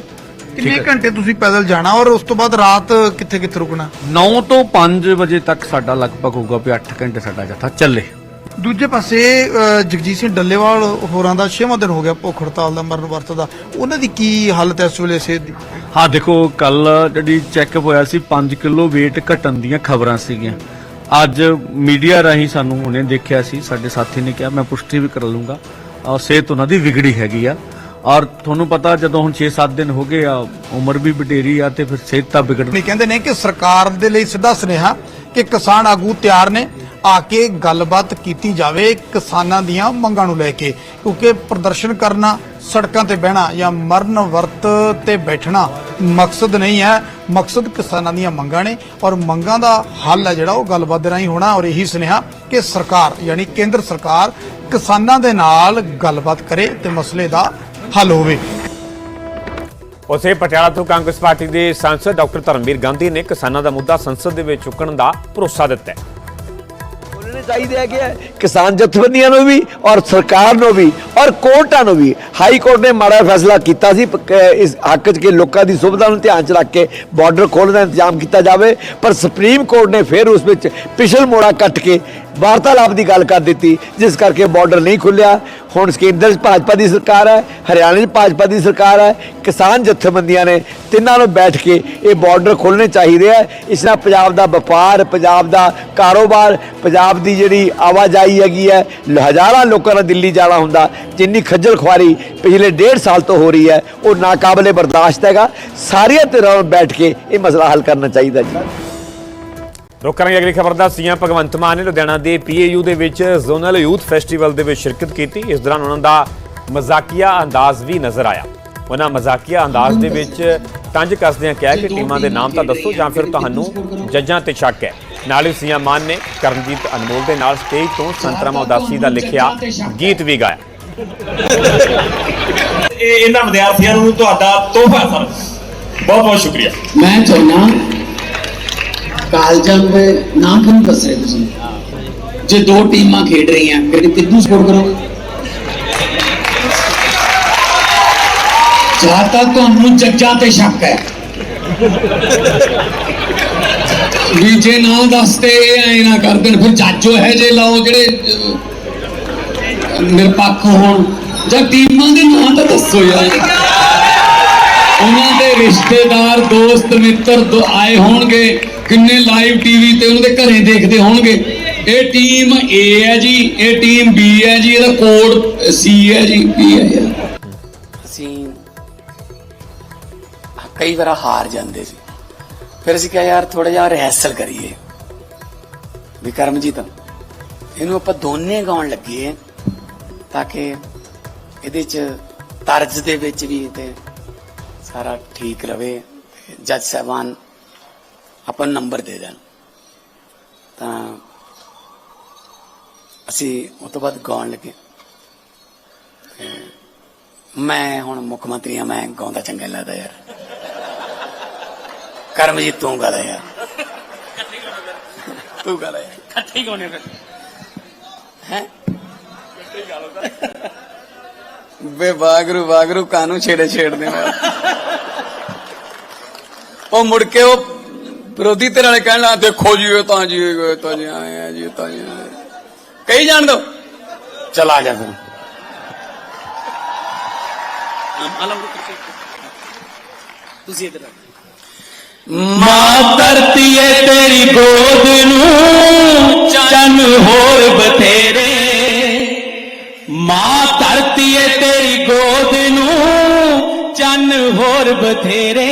ਕਿੰਨੇ ਘੰਟੇ ਤੁਸੀਂ ਪੈਦਲ ਜਾਣਾ ਔਰ ਉਸ ਤੋਂ ਬਾਅਦ ਰਾਤ ਕਿੱਥੇ ਕਿੱਥੇ ਰੁਕਣਾ? 9 ਤੋਂ 5 ਵਜੇ ਤੱਕ ਸਾਡਾ ਲਗਭਗ ਹੋਊਗਾ ਵੀ 8 ਘੰਟੇ ਸਾਡਾ ਜਥਾ ਚੱਲੇ। ਦੂਜੇ ਪਾਸੇ ਜਗਜੀਤ ਸਿੰਘ ਡੱਲੇਵਾਲ ਹੋਰਾਂ ਦਾ 6ਵਾਂ ਦਿਨ ਹੋ ਗਿਆ ਭੁੱਖ ਹੜਤਾਲ ਦਾ ਮਰਨ ਵਰਤ ਦਾ। ਉਹਨਾਂ ਦੀ ਕੀ ਹਾਲਤ ਹੈ ਇਸ ਵੇਲੇ ਸਿਹਤ ਦੀ? ਹਾਂ ਦੇਖੋ ਕੱਲ ਜਿਹੜੀ ਚੈੱਕਅਪ ਹੋਇਆ ਸੀ 5 ਕਿਲੋ weight ਘਟਣ ਦੀਆਂ ਖਬਰਾਂ ਸੀਗੀਆਂ। ਅੱਜ ਮੀਡੀਆ ਰਾਹੀਂ ਸਾਨੂੰ ਉਹਨੇ ਦੇਖਿਆ ਸੀ, ਸਾਡੇ ਸਾਥੀ ਨੇ ਕਿਹਾ, ਮੈਂ ਪੁਸ਼ਟੀ ਵੀ ਕਰ ਲੂੰਗਾ ਔਰ ਸਿਹਤ ਉਹਨਾਂ ਦੀ ਵਿਗੜੀ ਹੈਗੀ ਆ। ਔਰ ਤੁਹਾਨੂੰ ਪਤਾ ਜਦੋਂ ਹੁਣ 6-7 ਦਿਨ ਹੋ ਗਏ ਆ, ਉਮਰ ਵੀ ਵਡੇਰੀ ਆ ਤੇ ਫਿਰ ਸਿਹਤ ਤਾਂ ਵਿਗੜ ਨਹੀਂ ਕਹਿੰਦੇ ਨੇ ਕਿ ਸਰਕਾਰ ਦੇ ਲਈ ਸਿੱਧਾ ਸੁਨੇਹਾ ਕਿ ਕਿਸਾਨ ਆਗੂ ਤਿਆਰ ਨੇ। ਆ ਕੇ ਗੱਲਬਾਤ ਕੀਤੀ ਜਾਵੇ ਕਿਸਾਨਾਂ ਦੀਆਂ ਮੰਗਾਂ ਨੂੰ ਲੈ ਕੇ, ਕਿਉਂਕਿ ਪ੍ਰਦਰਸ਼ਨ ਕਰਨਾ, ਸੜਕਾਂ ਤੇ ਬਹਿਣਾ ਜਾਂ ਮਰਨ ਵਰਤ ਤੇ ਬੈਠਣਾ ਮਕਸਦ ਨਹੀਂ ਹੈ। ਮਕਸਦ ਕਿਸਾਨਾਂ ਦੀਆਂ ਮੰਗਾਂ ਨੇ ਔਰ ਮੰਗਾਂ ਦਾ ਹੱਲ ਹੈ ਜਿਹੜਾ ਉਹ ਗੱਲਬਾਤ ਦੇ ਰਾਹੀਂ ਹੋਣਾ ਔਰ ਇਹੀ ਸੁਨੇਹਾ ਕਿ ਸਰਕਾਰ, ਯਾਨੀ ਕੇਂਦਰ ਸਰਕਾਰ ਕਿਸਾਨਾਂ ਦੇ ਨਾਲ ਗੱਲਬਾਤ ਕਰੇ ਤੇ ਮਸਲੇ ਦਾ ਹੱਲ ਹੋਵੇ। ਉਸੇ ਪਟਿਆਲਾ ਤੋਂ ਕਾਂਗਰਸ ਪਾਰਟੀ ਦੇ ਸਾਂਸਦ ਡਾਕਟਰ ਧਰਮਵੀਰ ਗਾਂਧੀ ਨੇ ਕਿਸਾਨਾਂ ਦਾ ਮੁੱਦਾ ਸੰਸਦ ਦੇ ਵਿੱਚ ਚੁੱਕਣ ਦਾ ਭਰੋਸਾ ਦਿੱਤਾ ਹੈ। ਬੋਲਣੇ ਚਾਹੀਦੇ ਹੈਗੇ ਆ। ਕਿਸਾਨ ਜਥੇਬੰਦੀਆਂ ਨੂੰ ਵੀ ਔਰ ਸਰਕਾਰ ਨੂੰ ਵੀ ਔਰ ਕੋਰਟਾਂ ਨੂੰ ਵੀ ਹਾਈ ਕੋਰਟ ਨੇ ਮਾੜਾ ਫੈਸਲਾ ਕੀਤਾ ਸੀ ਇਸ ਹੱਕ 'ਚ ਕਿ ਲੋਕਾਂ ਦੀ ਸੁਵਿਧਾ ਨੂੰ ਧਿਆਨ 'ਚ ਰੱਖ ਕੇ ਬਾਰਡਰ ਖੋਲ੍ਹਣ ਦਾ ਇੰਤਜ਼ਾਮ ਕੀਤਾ ਜਾਵੇ ਪਰ ਸੁਪਰੀਮ ਕੋਰਟ ਨੇ ਫਿਰ ਉਸ ਵਿੱਚ ਪਿਛਲ ਮੋੜਾ ਕੱਟ ਕੇ ਵਾਰਤਾਲਾਪ ਦੀ ਗੱਲ ਕਰ ਦਿੱਤੀ, ਜਿਸ ਕਰਕੇ ਬਾਰਡਰ ਨਹੀਂ ਖੁੱਲਿਆ ਹੁਣ ਕੇਂਦਰ 'ਚ ਭਾਜਪਾ ਦੀ ਸਰਕਾਰ ਹੈ, ਹਰਿਆਣੇ 'ਚ ਭਾਜਪਾ ਦੀ ਸਰਕਾਰ ਹੈ, ਕਿਸਾਨ ਜਥੇਬੰਦੀਆਂ ਨੇ ਤਿੰਨਾਂ ਨੂੰ ਬੈਠ ਕੇ ਇਹ ਬਾਰਡਰ ਖੋਲ੍ਹਣੇ ਚਾਹੀਦੇ ਆ। ਇਸ ਨਾਲ ਪੰਜਾਬ ਦਾ ਵਪਾਰ, ਪੰਜਾਬ ਦਾ ਕਾਰੋਬਾਰ, ਪੰਜਾਬ ਦੀ ਜਿਹੜੀ ਆਵਾਜਾਈ ਹੈਗੀ ਹੈ, ਹਜ਼ਾਰਾਂ ਲੋਕਾਂ ਦਾ ਦਿੱਲੀ ਜਾਣਾ ਹੁੰਦਾ। ਜਿੰਨੀ ਖੱਜਲ ਖੁਆਰੀ ਪਿਛਲੇ ਡੇਢ ਸਾਲ ਤੋਂ ਹੋ ਰਹੀ ਹੈ, ਉਹ ਨਾਕਾਬਲੇ ਬਰਦਾਸ਼ਤ ਹੈਗਾ। ਸਾਰੀਆਂ ਧਿਰਾਂ ਨੂੰ ਬੈਠ ਕੇ ਇਹ ਮਸਲਾ ਹੱਲ ਕਰਨਾ ਚਾਹੀਦਾ ਜੀ। ਰੁਕ ਕਰਾਂਗੇ ਅਗਲੀ ਖਬਰ ਦਾ। ਸੀਐਮ ਭਗਵੰਤ ਮਾਨ ਨੇ ਲੁਧਿਆਣਾ ਦੇ ਪੀਏਯੂ ਦੇ ਵਿੱਚ ਜ਼ੋਨਲ ਯੂਥ ਫੈਸਟੀਵਲ ਦੇ ਵਿੱਚ ਸ਼ਿਰਕਤ ਕੀਤੀ। ਇਸ ਦੌਰਾਨ ਉਹਨਾਂ ਦਾ ਮਜ਼ਾਕੀਆ ਅੰਦਾਜ਼ ਵੀ ਨਜ਼ਰ ਆਇਆ। ਉਹਨਾਂ ਮਜ਼ਾਕੀਆ ਅੰਦਾਜ਼ ਦੇ ਵਿੱਚ ਤੰਜ ਕੱਸਦਿਆਂ ਕਿਹਾ ਕਿ ਟੀਮਾਂ ਦੇ ਨਾਮ ਤਾਂ ਦੱਸੋ ਜਾਂ ਫਿਰ ਤੁਹਾਨੂੰ ਜੱਜਾਂ ਤੇ ਸ਼ੱਕ ਹੈ। ਨਾਲ ਹੀ ਸੀਐਮ ਮਾਨ ਨੇ ਕਰਮਜੀਤ ਅਨਮੋਲ ਦੇ ਨਾਲ ਸਟੇਜ ਤੋਂ ਸੰਤਰਾਮਾ ਉਦਾਸੀ ਦਾ ਲਿਖਿਆ ਗੀਤ ਵੀ ਗਾਇਆ। ਇਹ ਇਹਨਾਂ ਵਿਦਿਆਰਥੀਆਂ ਨੂੰ ਤੁਹਾਡਾ ਤੋਹਫਾ ਸਰ। ਬਹੁਤ ਬਹੁਤ ਸ਼ੁਕਰੀਆ। ਮੈਂ ਚਾਹੁੰਦਾ ਕਾਲਜਾਂ ਦੇ ਨਾਮ ਕਿਉਂ ਦੱਸ ਰਹੇ ਤੁਸੀਂ। ਜੇ ਦੋ ਟੀਮਾਂ ਖੇਡ ਰਹੀਆਂ, ਫਿਰ ਕਿਹਨੂੰ ਸਪੋਰਟ ਕਰੋਗੇ? ਜਾਂ ਤਾਂ ਤੁਹਾਨੂੰ ਜੱਜਾਂ ਤੇ ਸ਼ੱਕ ਹੈ। ਵੀ ਜੇ ਨਾ ਦੱਸਦੇ ਐ ਨਾ ਕਰ ਦੇਣ, ਫਿਰ ਜੱਜੋ ਹੈ ਜੇ ਲਾਓ ਜਿਹੜੇ ਨਿਰਪੱਖ ਹੋਣ। ਜਾਂ ਟੀਮਾਂ ਦੇ ਨਾਂ ਤਾਂ ਦੱਸੋ ਯਾਰ। ਉਹਨਾਂ ਦੇ ਰਿਸ਼ਤੇਦਾਰ, ਦੋਸਤ, ਮਿੱਤਰ ਆਏ ਹੋਣਗੇ। ਕਿੰਨੇ ਲਾਈਵ ਟੀਵੀ ਤੇ ਉਹਨਾਂ ਦੇ ਘਰੇ ਦੇਖਦੇ ਹੋਣਗੇ। ਇਹ ਟੀਮ A ਹੈ ਜੀ, ਇਹ ਟੀਮ B ਹੈ ਜੀ, ਇਹਦਾ ਕੋਡ C ਹੈ ਜੀ, B ਹੈ ਅਸੀਂ ਕਈ ਵਾਰ ਹਾਰ ਜਾਂਦੇ ਸੀ। ਫਿਰ ਅਸੀਂ ਕਿਹਾ, ਯਾਰ ਥੋੜਾ ਜਿਹਾ ਰਿਹਰਸਲ ਕਰੀਏ। ਵੀ ਕਰਮਜੀਤ, ਇਹਨੂੰ ਆਪਾਂ ਦੋਨੇ ਗਾਉਣ ਲੱਗੇ ਤਾਂ ਕਿ ਇਹਦੇ ਚ ਤਰਜ਼ ਦੇ ਵਿੱਚ ਵੀ ਤੇ ਸਾਰਾ ਠੀਕ ਰਵੇ ਜੱਜ ਸਾਹਿਬਾਨ ਆਪਾਂ ਨੰਬਰ ਦੇ ਦੇਣ। ਤਾਂ ਅਸੀਂ ਉਸ ਤੋਂ ਬਾਅਦ ਗਾਉਣ ਲੱਗੇ। ਮੈਂ ਹੁਣ ਮੁੱਖ ਮੰਤਰੀ ਆ ਮੈਂ ਗਾਉਂਦਾ ਚੰਗਾ ਲੱਗਦਾ ਯਾਰ। ਕਰਮਜੀਤ ਤੂੰ ਗਾਦਾ ਯਾਰ। ਤੂੰ ਗਾਦਾ ਯਾਰ। ਇਕੱਠੇ ਗਾਉਣੇ ਫਿਰ। ਹੈ? ਬੇ ਵਾਗਰੂ ਵਾਗਰੂ ਕਾਨੂੰ ਛੇੜੇ ਛੇੜਦੇ ਮੈਂ ਉਹ ਮੁੜ ਕੇ ਉਹ ਵਿਰੋਧੀ ਧਿਰ ਵਾਲੇ ਕਹਿਣ ਲੱਗ ਦੇਖੋ ਜੀ ਇਹ ਤਾਂ ਜੀ ਇਹ ਤਾਂ ਜੀ ਆਏ ਆ ਜੀ ਤਾਂ ਜੀ। ਕਹੀ ਜਾਣ ਦੋ? ਚਲਾ ਜਾ ਫਿਰ। ਤੁਸੀਂ ਇੱਧਰ ਮਾਂ ਧਰਤੀ ਏ ਤੇਰੀ ਗੋਦ ਨੂੰ ਚੰਨ ਹੋਰ ਬਥੇਰੇ। ਮਾਂ ਧਰਤੀ ਏ ਤੇਰੀ ਗੋਦ ਨੂੰ ਚੰਨ ਹੋਰ ਬਥੇਰੇ।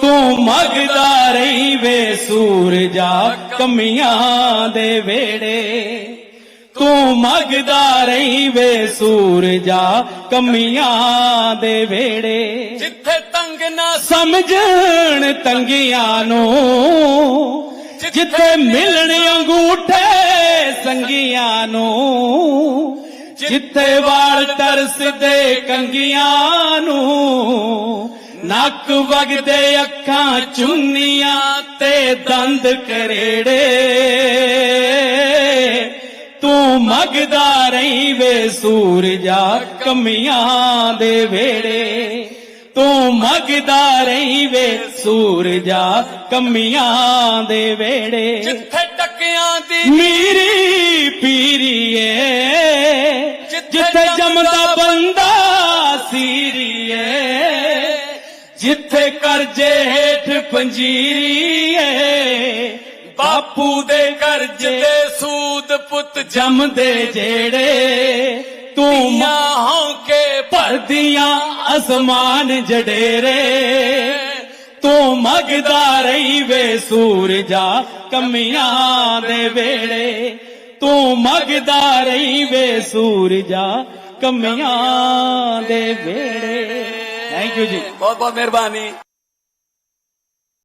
ਤੂੰ ਮਗਦਾ ਰਹੀ ਵੇ ਸੂਰਜਾ ਕਮੀਆਂ ਦੇ ਵੇੜੇ ਤੂੰ ਮਗਦਾ ਰਹੀ ਵੇ ਸੂਰਜਾ ਕਮੀਆਂ ਦੇ ਵੇੜੇ ਜਿੱਥੇ ਤੰਗ ਨਾ ਸਮਝਣ ਤੰਗੀਆਂ ਨੂੰ ਜਿੱਥੇ ਮਿਲਣ ਅੰਗੂਠੇ ਸੰਗੀਆਂ ਨੂੰ ਜਿੱਥੇ ਵਾਲ ਤਰਸਦੇ ਕੰਗੀਆਂ ਨੂੰ ਨੱਕ ਵਗਦੇ ਅੱਖਾਂ ਚੁੰਨੀਆਂ ਤੇ ਦੰਦ ਕਰੇੜੇ। ਤੂੰ ਮਗਦਾ ਰਹੀ ਵੇ ਸੂਰਜਾ ਕਮੀਆਂ ਦੇ ਵੇੜੇ ਤੂੰ ਮਗਦਾ ਰਹੀ ਵੇ ਸੂਰਜਾ ਕਮੀਆਂ ਦੇ ਵੇੜੇ ਜਿੱਥੇ ਟੱਕਿਆਂ ਦੀ ਮੀਰੀ ਪੀਰੀਏ ਜਿੱਥੇ ਜੰਮਦਾ ਬੰਦਾ ਸੀਰੀਏ, ਜਿੱਥੇ ਕਰਜੇ ਹੇਠ ਪੰਜੀਰੀਏ। ਬਾਪੂ ਦੇ ਕਰਜ਼ ਦੇ ਸੂਦ ਪੁੱਤ ਜੰਮਦੇ ਜਿਹੜੇ ਤੂੰ ਮਾਂ ਹੋ ਕੇ ਭਰਦੀਆਂ ਅਸਮਾਨ ਜਡੇਰੇ। ਤੂੰ ਮਗਦਾ ਰਹੀ ਵੇ ਸੂਰਜਾ ਕਮੀਆਂ ਦੇ ਵੇੜੇ ਤੂੰ ਮਗਦਾ ਰਹੀ ਵੇ ਸੂਰਜਾ ਕਮੀਆਂ ਦੇ ਵੇੜੇ। ਥੈਂਕ ਯੂ ਜੀ। ਬਹੁਤ ਬਹੁਤ ਮਿਹਰਬਾਨੀ।